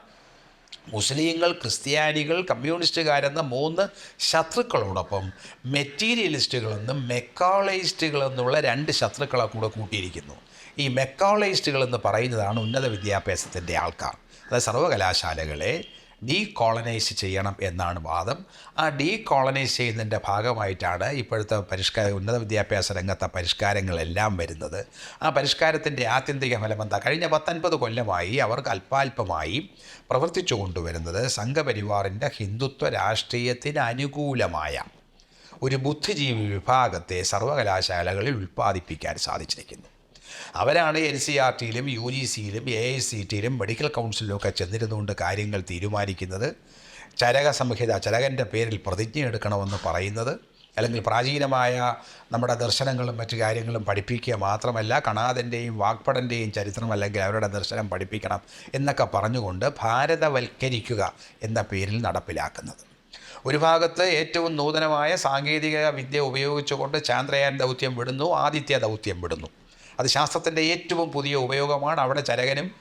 മുസ്ലിങ്ങൾ ക്രിസ്ത്യാനികൾ കമ്മ്യൂണിസ്റ്റുകാരെന്ന മൂന്ന് ശത്രുക്കളോടൊപ്പം മെറ്റീരിയലിസ്റ്റുകളെന്നും മെക്കോളൈസ്റ്റുകളെന്നുള്ള രണ്ട് ശത്രുക്കളെ കൂടെ കൂട്ടിയിരിക്കുന്നു. ഈ മെക്കാളയിസ്റ്റുകളെന്ന് പറയുന്നതാണ് ഉന്നത വിദ്യാഭ്യാസത്തിന്റെ ആൾക്കാർ. അതായത് സർവകലാശാലകളെ ഡീ കോളനൈസ് ചെയ്യണം എന്നാണ് വാദം. ആ ഡീ കോളനൈസ് ചെയ്യുന്നതിന്റെ ഭാഗമായിട്ടാണ് ഇപ്പോഴത്തെ പരിഷ്കാര ഉന്നത വിദ്യാഭ്യാസ രംഗത്തെ പരിഷ്കാരങ്ങളെല്ലാം വരുന്നത്. ആ പരിഷ്കാരത്തിന്റെ ആത്യന്തിക ഫലം എന്താ? കഴിഞ്ഞ പത്തൊൻപത് കൊല്ലമായി അവർക്ക് അല്പാൽപമായി പ്രവർത്തിച്ചു കൊണ്ടുവരുന്നത് സംഘപരിവാറിന്റെ ഹിന്ദുത്വ രാഷ്ട്രീയത്തിന് അനുകൂലമായ ഒരു ബുദ്ധിജീവി വിഭാഗത്തെ സർവകലാശാലകളിൽ ഉൽപ്പാദിപ്പിക്കാൻ സാധിച്ചിരിക്കുന്നു. അവരാണ് എൻ സി ആർ ടിയിലും യു ജി സിയിലും എ ഐ സി ടിയിലും മെഡിക്കൽ കൗൺസിലും ഒക്കെ ചെന്നിരുന്നുകൊണ്ട് കാര്യങ്ങൾ തീരുമാനിക്കുന്നത്. ചരക സംഹിത ചരകന്റെ പേരിൽ പ്രതിജ്ഞ എടുക്കണമെന്ന് പറയുന്നത്. അല്ലെങ്കിൽ പ്രാചീനമായ നമ്മുടെ ദർശനങ്ങളും മറ്റു കാര്യങ്ങളും പഠിപ്പിക്കുക മാത്രമല്ല കണാദന്റെയും വാഗ്പടന്റെയും ചരിത്രം അല്ലെങ്കിൽ അവരുടെ ദർശനം പഠിപ്പിക്കണം എന്നൊക്കെ പറഞ്ഞുകൊണ്ട് ഭാരതവൽക്കരിക്കുക എന്ന പേരിൽ നടപ്പിലാക്കുന്നത്. ഒരു ഭാഗത്ത് ഏറ്റവും നൂതനമായ സാങ്കേതിക വിദ്യ ഉപയോഗിച്ചുകൊണ്ട് ചാന്ദ്രയാൻ ദൗത്യം വിടുന്നു ആദിത്യ ദൗത്യം വിടുന്നു. അത് ശാസ്ത്രത്തിന്റെ ഏറ്റവും പുതിയ ഉപയോഗമാണ്. അവിടെ ചരകനും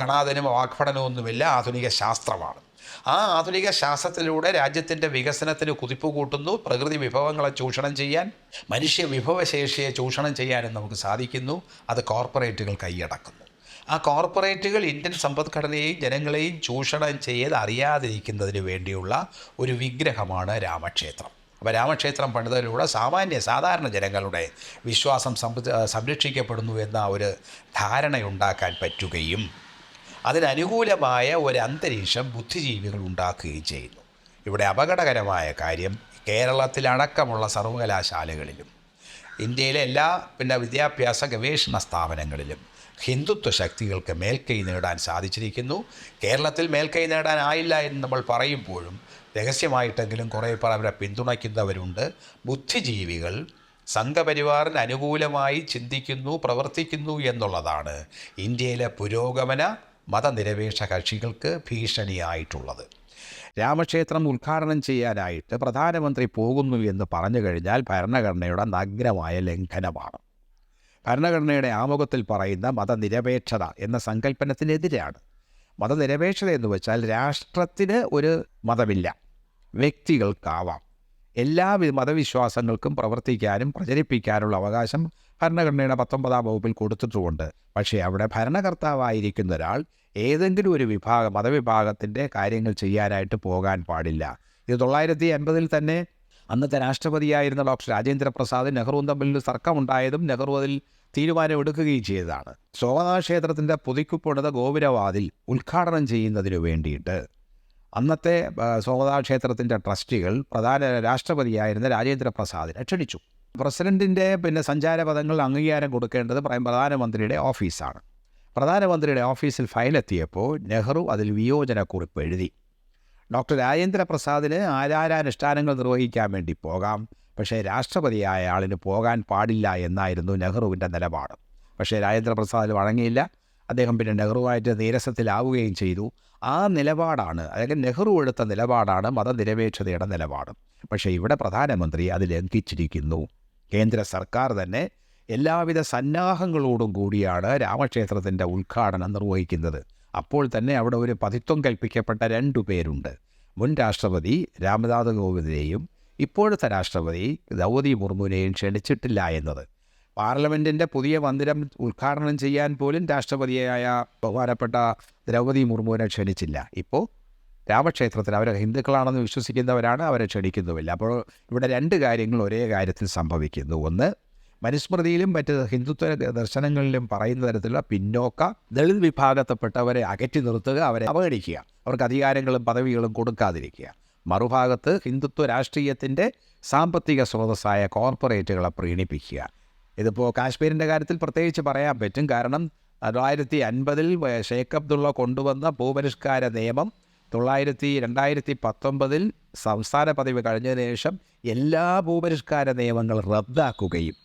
കണാദനും വാഗ്ഭടനവും ഒന്നുമില്ല. ആധുനിക ശാസ്ത്രമാണ്. ആ ആധുനിക ശാസ്ത്രത്തിലൂടെ രാജ്യത്തിന്റെ വികസനത്തിന് കുതിപ്പ് കൂട്ടുന്നു. പ്രകൃതി വിഭവങ്ങളെ ചൂഷണം ചെയ്യാൻ മനുഷ്യ വിഭവശേഷിയെ ചൂഷണം ചെയ്യാനും നമുക്ക് സാധിക്കുന്നു. അത് കോർപ്പറേറ്റുകൾ കൈയടക്കുന്നു. ആ കോർപ്പറേറ്റുകൾ ഇന്ത്യൻ സമ്പദ്ഘടനയെയും ജനങ്ങളെയും ചൂഷണം ചെയ്ത് അറിയാതിരിക്കുന്നതിന് വേണ്ടിയുള്ള ഒരു വിഗ്രഹമാണ് രാമക്ഷേത്രം. അപ്പോൾ രാമക്ഷേത്രം പണിതതിലൂടെ സാമാന്യ സാധാരണ ജനങ്ങളുടെ വിശ്വാസം സംര- സംരക്ഷിക്കപ്പെടുന്നു എന്ന ഒരു ധാരണയുണ്ടാക്കാൻ പറ്റുകയും അതിനനുകൂലമായ ഒരു അന്തരീക്ഷം ബുദ്ധിജീവികൾ ഉണ്ടാക്കുകയും ചെയ്യുന്നു. ഇവിടെ അപകടകരമായ കാര്യം കേരളത്തിലടക്കമുള്ള സർവകലാശാലകളിലും ഇന്ത്യയിലെ എല്ലാ പിന്നെ വിദ്യാഭ്യാസ ഗവേഷണ സ്ഥാപനങ്ങളിലും ഹിന്ദുത്വ ശക്തികൾക്ക് മേൽക്കൈ നേടാൻ സാധിച്ചിരിക്കുന്നു. കേരളത്തിൽ മേൽക്കൈ നേടാനായില്ല എന്ന് നമ്മൾ പറയുമ്പോഴും രഹസ്യമായിട്ടെങ്കിലും കുറേ പേർ അവരെ പിന്തുണയ്ക്കുന്നവരുണ്ട്. ബുദ്ധിജീവികൾ സംഘപരിവാറിന് അനുകൂലമായി ചിന്തിക്കുന്നു പ്രവർത്തിക്കുന്നു എന്നുള്ളതാണ് ഇന്ത്യയിലെ പുരോഗമന മതനിരപേക്ഷ കക്ഷികൾക്ക് ഭീഷണിയായിട്ടുള്ളത്. രാമക്ഷേത്രം ഉദ്ഘാടനം ചെയ്യാനായിട്ട് പ്രധാനമന്ത്രി പോകുന്നു എന്ന് പറഞ്ഞു കഴിഞ്ഞാൽ ഭരണഘടനയുടെ നഗ്നമായ ലംഘനമാണ്. ഭരണഘടനയുടെ ആമുഖത്തിൽ പറയുന്ന മതനിരപേക്ഷത എന്ന സങ്കല്പനത്തിനെതിരാണ് മതനിരപേക്ഷത എന്ന് വെച്ചാൽ രാഷ്ട്രത്തിന് ഒരു മതമില്ല വ്യക്തികൾക്കാവാം. എല്ലാ മതവിശ്വാസങ്ങൾക്കും പ്രവർത്തിക്കാനും പ്രചരിപ്പിക്കാനുള്ള അവകാശം ഭരണഘടനയുടെ പത്തൊമ്പതാം വകുപ്പിൽ കൊടുത്തിട്ടുമുണ്ട്. പക്ഷേ അവിടെ ഭരണകർത്താവായിരിക്കുന്ന ഒരാൾ ഏതെങ്കിലും ഒരു വിഭാഗം മതവിഭാഗത്തിന്റെ കാര്യങ്ങൾ ചെയ്യാനായിട്ട് പോകാൻ പാടില്ല. ഇത് തൊള്ളായിരത്തി അൻപതിൽ തന്നെ അന്നത്തെ രാഷ്ട്രപതിയായിരുന്ന ഡോക്ടർ രാജേന്ദ്ര പ്രസാദ് നെഹ്റുവും തമ്മിൽ തർക്കമുണ്ടായതും നെഹ്റു അതിൽ തീരുമാനമെടുക്കുകയും ചെയ്തതാണ്. സോമനാഥ ക്ഷേത്രത്തിന്റെ പുതുക്കിപ്പണിത ഗോപുരവാതിൽ ഉദ്ഘാടനം ചെയ്യുന്നതിനു വേണ്ടിയിട്ട് അന്നത്തെ സോമനാഥ ക്ഷേത്രത്തിന്റെ ട്രസ്റ്റികൾ പ്രധാന രാഷ്ട്രപതിയായിരുന്ന രാജേന്ദ്ര പ്രസാദിനെ ക്ഷണിച്ചു. പ്രസിഡന്റിന്റെ പിന്നെ സഞ്ചാരപഥങ്ങൾ അംഗീകാരം കൊടുക്കേണ്ടത് പ്ര- പ്രധാനമന്ത്രിയുടെ ഓഫീസാണ്. പ്രധാനമന്ത്രിയുടെ ഓഫീസിൽ ഫയലെത്തിയപ്പോൾ നെഹ്റു അതിൽ വിയോജനക്കുറിപ്പ് എഴുതി. ഡോക്ടർ രാജേന്ദ്ര പ്രസാദിന് ആചാരാനുഷ്ഠാനങ്ങൾ നിർവഹിക്കാൻ വേണ്ടി പോകാം. പക്ഷേ രാഷ്ട്രപതിയായ ആളിന് പോകാൻ പാടില്ല എന്നായിരുന്നു നെഹ്റുവിന്റെ നിലപാട്. പക്ഷേ രാജേന്ദ്ര പ്രസാദ് വഴങ്ങിയില്ല. അദ്ദേഹം പിന്നെ നെഹ്റുവായിട്ട് നീരസത്തിലാവുകയും ചെയ്തു. ആ നിലപാടാണ് അല്ലെങ്കിൽ നെഹ്റു എടുത്ത നിലപാടാണ് മതനിരപേക്ഷതയുടെ നിലപാട്. പക്ഷേ ഇവിടെ പ്രധാനമന്ത്രി അത് ലംഘിച്ചിരിക്കുന്നു. കേന്ദ്ര സർക്കാർ തന്നെ എല്ലാവിധ സന്നാഹങ്ങളോടും കൂടിയാണ് രാമക്ഷേത്രത്തിന്റെ ഉദ്ഘാടനം നിർവഹിക്കുന്നത്. അപ്പോൾ തന്നെ അവിടെ ഒരു പതിത്വം കൽപ്പിക്കപ്പെട്ട രണ്ടു പേരുണ്ട്. മുൻ രാഷ്ട്രപതി രാമനാഥ് കോവിന്ദിനെയും ഇപ്പോഴത്തെ രാഷ്ട്രപതി ദ്രൗപതി മുർമുവിനെയും ക്ഷണിച്ചിട്ടില്ല എന്നത്. പാർലമെന്റിന്റെ പുതിയ മന്ദിരം ഉദ്ഘാടനം ചെയ്യാൻ പോലും രാഷ്ട്രപതിയായ ബഹുമാനപ്പെട്ട ദ്രൗപതി മുർമുവിനെ ക്ഷണിച്ചില്ല. ഇപ്പോൾ രാമക്ഷേത്രത്തിൽ അവർ ഹിന്ദുക്കളാണെന്ന് വിശ്വസിക്കുന്നവരാണ് അവരെ ക്ഷണിക്കുന്നുമില്ല. അപ്പോൾ ഇവിടെ രണ്ട് കാര്യങ്ങൾ ഒരേ കാര്യത്തിൽ സംഭവിക്കുന്നു. ഒന്ന് മനുസ്മൃതിയിലും മറ്റ് ഹിന്ദുത്വ ദർശനങ്ങളിലും പറയുന്ന തരത്തിലുള്ള പിന്നോക്ക ദളിത് വിഭാഗത്തിൽപ്പെട്ടവരെ അകറ്റി നിർത്തുക അവരെ അവഗണിക്കുക. അവർക്ക് അധികാരങ്ങളും പദവികളും കൊടുക്കാതിരിക്കുക. മറുഭാഗത്ത് ഹിന്ദുത്വ രാഷ്ട്രീയത്തിന്റെ സാമ്പത്തിക സ്രോതസ്സായ കോർപ്പറേറ്റുകളെ പ്രീണിപ്പിക്കുക. ഇതിപ്പോൾ കാശ്മീരിന്റെ കാര്യത്തിൽ പ്രത്യേകിച്ച് പറയാൻ പറ്റും. കാരണം തൊള്ളായിരത്തി അൻപതിൽ ഷേഖ് അബ്ദുള്ള കൊണ്ടുവന്ന ഭൂപരിഷ്കാര നിയമം തൊള്ളായിരത്തി രണ്ടായിരത്തി പത്തൊമ്പതിൽ സംസ്ഥാന പദവി കഴിഞ്ഞതിന് ശേഷം എല്ലാ ഭൂപരിഷ്കാര നിയമങ്ങളും റദ്ദാക്കുകയും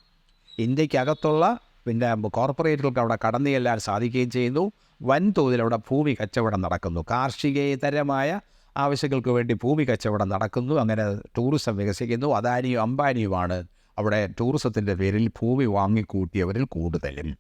ഇന്ത്യക്കകത്തുള്ള പിന്നെ കോർപ്പറേറ്റുകൾക്ക് അവിടെ കടന്നു ചെല്ലാൻ സാധിക്കുകയും ചെയ്യുന്നു. വൻതോതിൽ അവിടെ ഭൂമി കച്ചവടം നടക്കുന്നു. കാർഷികേതരമായ ആവശ്യങ്ങൾക്ക് വേണ്ടി ഭൂമി കച്ചവടം നടക്കുന്നു. അങ്ങനെ ടൂറിസം വികസിക്കുന്നു. അദാനിയും അംബാനിയുമാണ് അവിടെ ടൂറിസത്തിന്റെ പേരിൽ ഭൂമി വാങ്ങിക്കൂട്ടിയവരിൽ കൂടുതലും.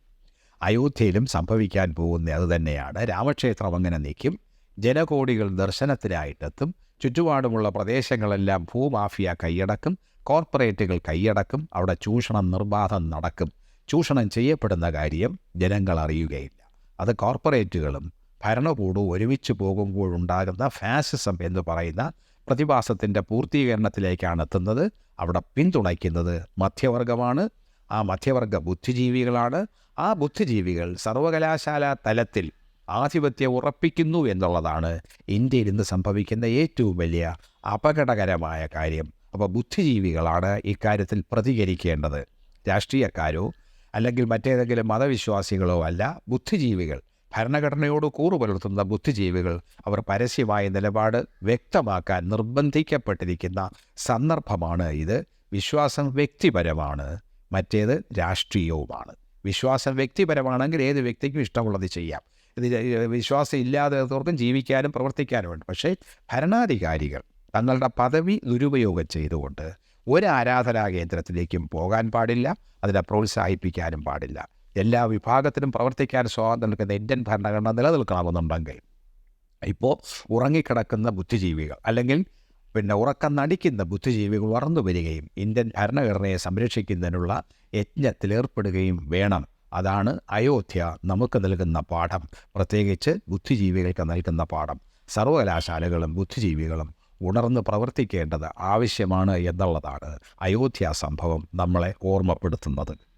അയോധ്യയിലും സംഭവിക്കാൻ പോകുന്ന അതുതന്നെയാണ്. രാമക്ഷേത്രം അങ്ങനെ നിൽക്കും ജനകോടികൾ ദർശനത്തിനായിട്ടെത്തും. ചുറ്റുപാടുമുള്ള പ്രദേശങ്ങളെല്ലാം ഭൂമാഫിയ കൈയടക്കും. കോർപ്പറേറ്റുകൾ കൈയടക്കും അവിടെ ചൂഷണം നിർബാധം നടക്കും. ചൂഷണം ചെയ്യപ്പെടുന്ന കാര്യം ജനങ്ങൾ അറിയുകയില്ല. അത് കോർപ്പറേറ്റുകളും ഭരണകൂടവും ഒരുമിച്ച് പോകുമ്പോഴുണ്ടാകുന്ന ഫാസിസം എന്ന് പറയുന്ന പ്രതിഭാസത്തിന്റെ പൂർത്തീകരണത്തിലേക്കാണ് എത്തുന്നത്. അവിടെ പിന്തുണയ്ക്കുന്നത് മധ്യവർഗമാണ്. ആ മധ്യവർഗ ബുദ്ധിജീവികളാണ്. ആ ബുദ്ധിജീവികൾ സർവകലാശാല തലത്തിൽ ആധിപത്യം ഉറപ്പിക്കുന്നു എന്നുള്ളതാണ് ഇന്ത്യയിൽ ഇന്ന് സംഭവിക്കുന്ന ഏറ്റവും വലിയ അപകടകരമായ കാര്യം. അപ്പോൾ ബുദ്ധിജീവികളാണ് ഇക്കാര്യത്തിൽ പ്രതികരിക്കേണ്ടത്. രാഷ്ട്രീയക്കാരോ അല്ലെങ്കിൽ മറ്റേതെങ്കിലും മതവിശ്വാസികളോ അല്ല ബുദ്ധിജീവികൾ ഭരണഘടനയോട് കൂറു പുലർത്തുന്ന ബുദ്ധിജീവികൾ അവർ പരസ്യമായ നിലപാട് വ്യക്തമാക്കാൻ നിർബന്ധിക്കപ്പെട്ടിരിക്കുന്ന സന്ദർഭമാണ് ഇത്. വിശ്വാസം വ്യക്തിപരമാണ് മറ്റേത് രാഷ്ട്രീയവുമാണ്. വിശ്വാസം വ്യക്തിപരമാണെങ്കിൽ ഏത് വ്യക്തിക്കും ഇഷ്ടമുള്ളത് ചെയ്യാം. ഇത് വിശ്വാസം ഇല്ലാത്തവർക്കും ജീവിക്കാനും പ്രവർത്തിക്കാനും ഉണ്ട് പക്ഷേ ഭരണാധികാരികൾ തങ്ങളുടെ പദവി ദുരുപയോഗം ചെയ്തുകൊണ്ട് ഒരു ആരാധനാ കേന്ദ്രത്തിലേക്കും പോകാൻ പാടില്ല അതിനെ പ്രോത്സാഹിപ്പിക്കാനും പാടില്ല. എല്ലാ വിഭാഗത്തിനും പ്രവർത്തിക്കാൻ സ്വാതന്ത്ര്യം നൽകുന്ന ഇന്ത്യൻ ഭരണഘടന നിലനിൽക്കണമെന്നുണ്ടെങ്കിൽ ഇപ്പോൾ ഉറങ്ങിക്കിടക്കുന്ന ബുദ്ധിജീവികൾ അല്ലെങ്കിൽ പിന്നെ ഉറക്കം നടിക്കുന്ന ബുദ്ധിജീവികൾ വളർന്നു വരികയും ഇന്ത്യൻ ഭരണഘടനയെ സംരക്ഷിക്കുന്നതിനുള്ള യജ്ഞത്തിലേർപ്പെടുകയും വേണം. അതാണ് അയോധ്യ നമുക്ക് നൽകുന്ന പാഠം. പ്രത്യേകിച്ച് ബുദ്ധിജീവികൾക്ക് നൽകുന്ന പാഠം. സർവകലാശാലകളും ബുദ്ധിജീവികളും ഉണർന്ന് പ്രവർത്തിക്കേണ്ടത് ആവശ്യമാണ് എന്നുള്ളതാണ് അയോധ്യ സംഭവം നമ്മളെ ഓർമ്മപ്പെടുത്തുന്നത്.